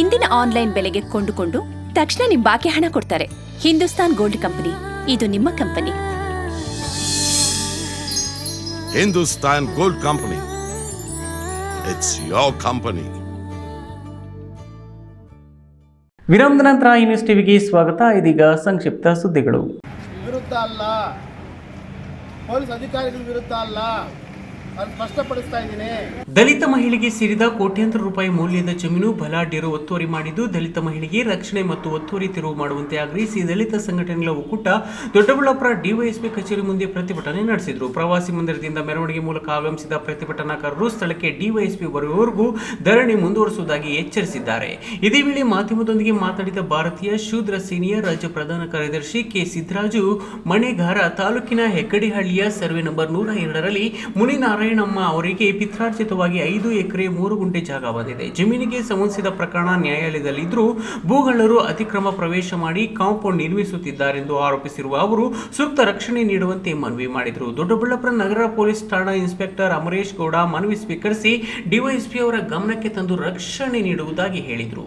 ಇಂದಿನ ಆನ್ಲೈನ್ ಬೆಲೆಗೆ ಕೊಂಡುಕೊಂಡು ತಕ್ಷಣ ನಿಮ್ ಬಾಕಿ ಹಣ ಕೊಡ್ತಾರೆ. ಹಿಂದೂಸ್ತಾನ್ ಗೋಲ್ಡ್ ಕಂಪನಿ ಇದು ನಿಮ್ಮ company Hindustan gold company it's your company ವಿರಾಮದ ನಂತರ ಎನ್ಎಸ್ ಟಿವಿಗೆ ಸ್ವಾಗತ. ಇದೀಗ ಸಂಕ್ಷಿಪ್ತ ಸುದ್ದಿಗಳು. ವಿರುದ್ಧ ಅಲ್ಲ. ಪೊಲೀಸ್ ಅಧಿಕಾರಿಗಳ ವಿರುದ್ಧ ಅಲ್ಲ. ದಲಿತ ಮಹಿಳೆಗೆ ಸೇರಿದ ಕೋಟ್ಯಾಂತರ ರೂಪಾಯಿ ಮೌಲ್ಯದ ಜಮೀನು ಬಲಾಢ್ಯರು ಒತ್ತುವರಿ ಮಾಡಿದ್ದು, ದಲಿತ ಮಹಿಳೆಗೆ ರಕ್ಷಣೆ ಮತ್ತು ಒತ್ತುವರಿ ತೆರವು ಮಾಡುವಂತೆ ಆಗ್ರಹಿಸಿ ದಲಿತ ಸಂಘಟನೆಗಳ ಒಕ್ಕೂಟ ದೊಡ್ಡಬಳ್ಳಾಪುರ ಡಿವೈಎಸ್ಪಿ ಕಚೇರಿ ಮುಂದೆ ಪ್ರತಿಭಟನೆ ನಡೆಸಿದರು. ಪ್ರವಾಸಿ ಮಂದಿರದಿಂದ ಮೆರವಣಿಗೆ ಮೂಲಕ ಆಗಮಿಸಿದ ಪ್ರತಿಭಟನಾಕಾರರು ಸ್ಥಳಕ್ಕೆ ಡಿವೈಎಸ್ಪಿ ಬರುವವರೆಗೂ ಧರಣಿ ಮುಂದುವರಿಸುವುದಾಗಿ ಎಚ್ಚರಿಸಿದ್ದಾರೆ. ಇದೇ ವೇಳೆ ಮಾಧ್ಯಮದೊಂದಿಗೆ ಮಾತನಾಡಿದ ಭಾರತೀಯ ಶೂದ್ರ ಸೇನೆಯ ರಾಜ್ಯ ಪ್ರಧಾನ ಕಾರ್ಯದರ್ಶಿ ಕೆ. ಸಿದ್ದರಾಜು, ಮಣೆಗಾರ ತಾಲೂಕಿನ ಹೆಗ್ಗಡಿಹಳ್ಳಿಯ ಸರ್ವೆ ನಂಬರ್ ನೂರ ಎರಡರಲ್ಲಿ ಮುನಿನಾರಾಯಣಮ್ಮ ಅವರಿಗೆ ಪಿತ್ರಾರ್ಜಿತವಾಗಿ ಐದು ಎಕರೆ ಮೂರು ಗುಂಟೆ ಜಾಗ ಬಂದಿದೆ ಜಮೀನಿಗೆ ಸಂಬಂಧಿಸಿದ ಪ್ರಕರಣ ನ್ಯಾಯಾಲಯದಲ್ಲಿದ್ದರೂ ಭೂಗಳ್ಳರು ಅತಿಕ್ರಮ ಪ್ರವೇಶ ಮಾಡಿ ಕಾಂಪೌಂಡ್ ನಿರ್ಮಿಸುತ್ತಿದ್ದಾರೆಂದು ಆರೋಪಿಸಿರುವ ಅವರು ಸೂಕ್ತ ರಕ್ಷಣೆ ನೀಡುವಂತೆ ಮನವಿ ಮಾಡಿದರು. ದೊಡ್ಡಬಳ್ಳಾಪುರ ನಗರ ಪೊಲೀಸ್ ಠಾಣಾ ಇನ್ಸ್ಪೆಕ್ಟರ್ ಅಮರೇಶ್ ಗೌಡ ಮನವಿ ಸ್ವೀಕರಿಸಿ ಡಿವೈಎಸ್ಪಿ ಅವರ ಗಮನಕ್ಕೆ ತಂದು ರಕ್ಷಣೆ ನೀಡುವುದಾಗಿ ಹೇಳಿದರು.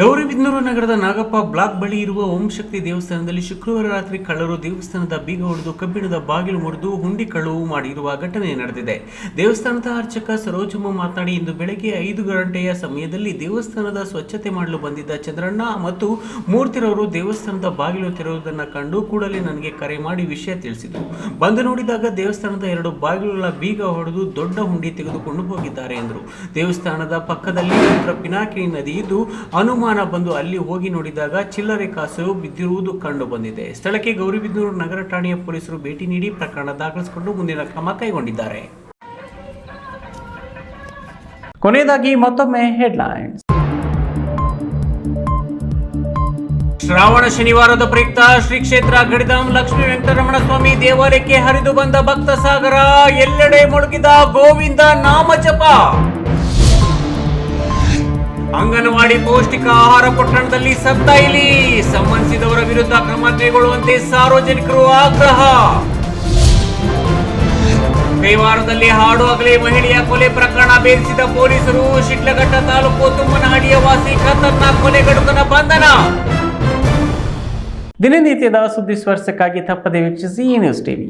ಗೌರಿಬಿದನೂರು ನಗರದ ನಾಗಪ್ಪ ಬ್ಲಾಕ್ ಬಳಿ ಇರುವ ಓಂ ಶಕ್ತಿ ದೇವಸ್ಥಾನದಲ್ಲಿ ಶುಕ್ರವಾರ ರಾತ್ರಿ ಕಳ್ಳರು ದೇವಸ್ಥಾನದ ಬೀಗ ಹೊಡೆದು ಕಬ್ಬಿಣದ ಬಾಗಿಲು ಮುರಿದು ಹುಂಡಿ ಕಳುವು ಮಾಡಿರುವ ಘಟನೆ ನಡೆದಿದೆ. ದೇವಸ್ಥಾನದ ಅರ್ಚಕ ಸರೋಜಮ್ಮ ಮಾತನಾಡಿ, ಇಂದು ಬೆಳಗ್ಗೆ ಐದು ಗಂಟೆಯ ಸಮಯದಲ್ಲಿ ದೇವಸ್ಥಾನದ ಸ್ವಚ್ಛತೆ ಮಾಡಲು ಬಂದಿದ್ದ ಚಂದ್ರಣ್ಣ ಮತ್ತು ಮೂರ್ತಿರವರು ದೇವಸ್ಥಾನದ ಬಾಗಿಲು ತೆರೆಯುವುದನ್ನು ಕಂಡು ಕೂಡಲೇ ನನಗೆ ಕರೆ ಮಾಡಿ ವಿಷಯ ತಿಳಿಸಿದರು. ಬಂದು ನೋಡಿದಾಗ ದೇವಸ್ಥಾನದ ಎರಡು ಬಾಗಿಲುಗಳ ಬೀಗ ಹೊಡೆದು ದೊಡ್ಡ ಹುಂಡಿ ತೆಗೆದುಕೊಂಡು ಹೋಗಿದ್ದಾರೆ ಎಂದರು. ದೇವಸ್ಥಾನದ ಪಕ್ಕದಲ್ಲಿ ಪಿನಾಕಿ ನದಿ ಇದ್ದು ಅನುಮಾನ ಬಂದು ಅಲ್ಲಿ ಹೋಗಿ ನೋಡಿದಾಗ ಚಿಲ್ಲರೆ ಕಾಸು ಬಿದ್ದಿರುವುದು ಕಂಡು ಬಂದಿದೆ. ಸ್ಥಳಕ್ಕೆ ಗೌರಿಬಿದನೂರು ನಗರ ಠಾಣೆಯ ಪೊಲೀಸರು ಭೇಟಿ ನೀಡಿ ಪ್ರಕರಣ ದಾಖಲಿಸಿಕೊಂಡು ಮುಂದಿನ ಕ್ರಮ ಕೈಗೊಂಡಿದ್ದಾರೆ. ಕೊನೆಯದಾಗಿ ಮತ್ತೊಮ್ಮೆ ಹೆಡ್ಲೈನ್ಸ್. ಶ್ರಾವಣ ಶನಿವಾರದ ಪ್ರಯುಕ್ತ ಶ್ರೀ ಕ್ಷೇತ್ರ ಗಡಿದಾಮ್ ಲಕ್ಷ್ಮೀ ವೆಂಕಟರಮಣ ಸ್ವಾಮಿ ದೇವಾಲಯಕ್ಕೆ ಹರಿದು ಬಂದ ಭಕ್ತ ಸಾಗರ ಎಲ್ಲೆಡೆ ಮುಳುಗಿದ ಗೋವಿಂದ ನಾಮ ಜಪ. ಅಂಗನವಾಡಿ ಪೌಷ್ಟಿಕ ಆಹಾರ ಪೊಟ್ಟಣದಲ್ಲಿ ಸತ್ತಾಯಿಲಿ ಸಂಬಂಧಿಸಿದವರ ವಿರುದ್ಧ ಕ್ರಮ ಕೈಗೊಳ್ಳುವಂತೆ ಸಾರ್ವಜನಿಕರು ಆಗ್ರಹ. ಕೈವಾರದಲ್ಲಿ ಹಾಡು ಅಗಲಿ ಮಹಿಳೆಯ ಕೊಲೆ ಪ್ರಕರಣ ಬೇಧಿಸಿದ ಪೊಲೀಸರು ಶಿಡ್ಲಘಟ್ಟ ತಾಲೂಕು ತುಮ್ಮನಹಳ್ಳಿಯ ವಾಸಿ ಕೊಲೆ ಕೊಲೆಗಡುಕನ ಬಂಧನ. ದಿನನಿತ್ಯದ ಸುದ್ದಿ ಸ್ಪರ್ಶಕ್ಕಾಗಿ ತಪ್ಪದೆ ವೀಕ್ಷಿಸಿ ನ್ಯೂಸ್ ಟಿವಿ.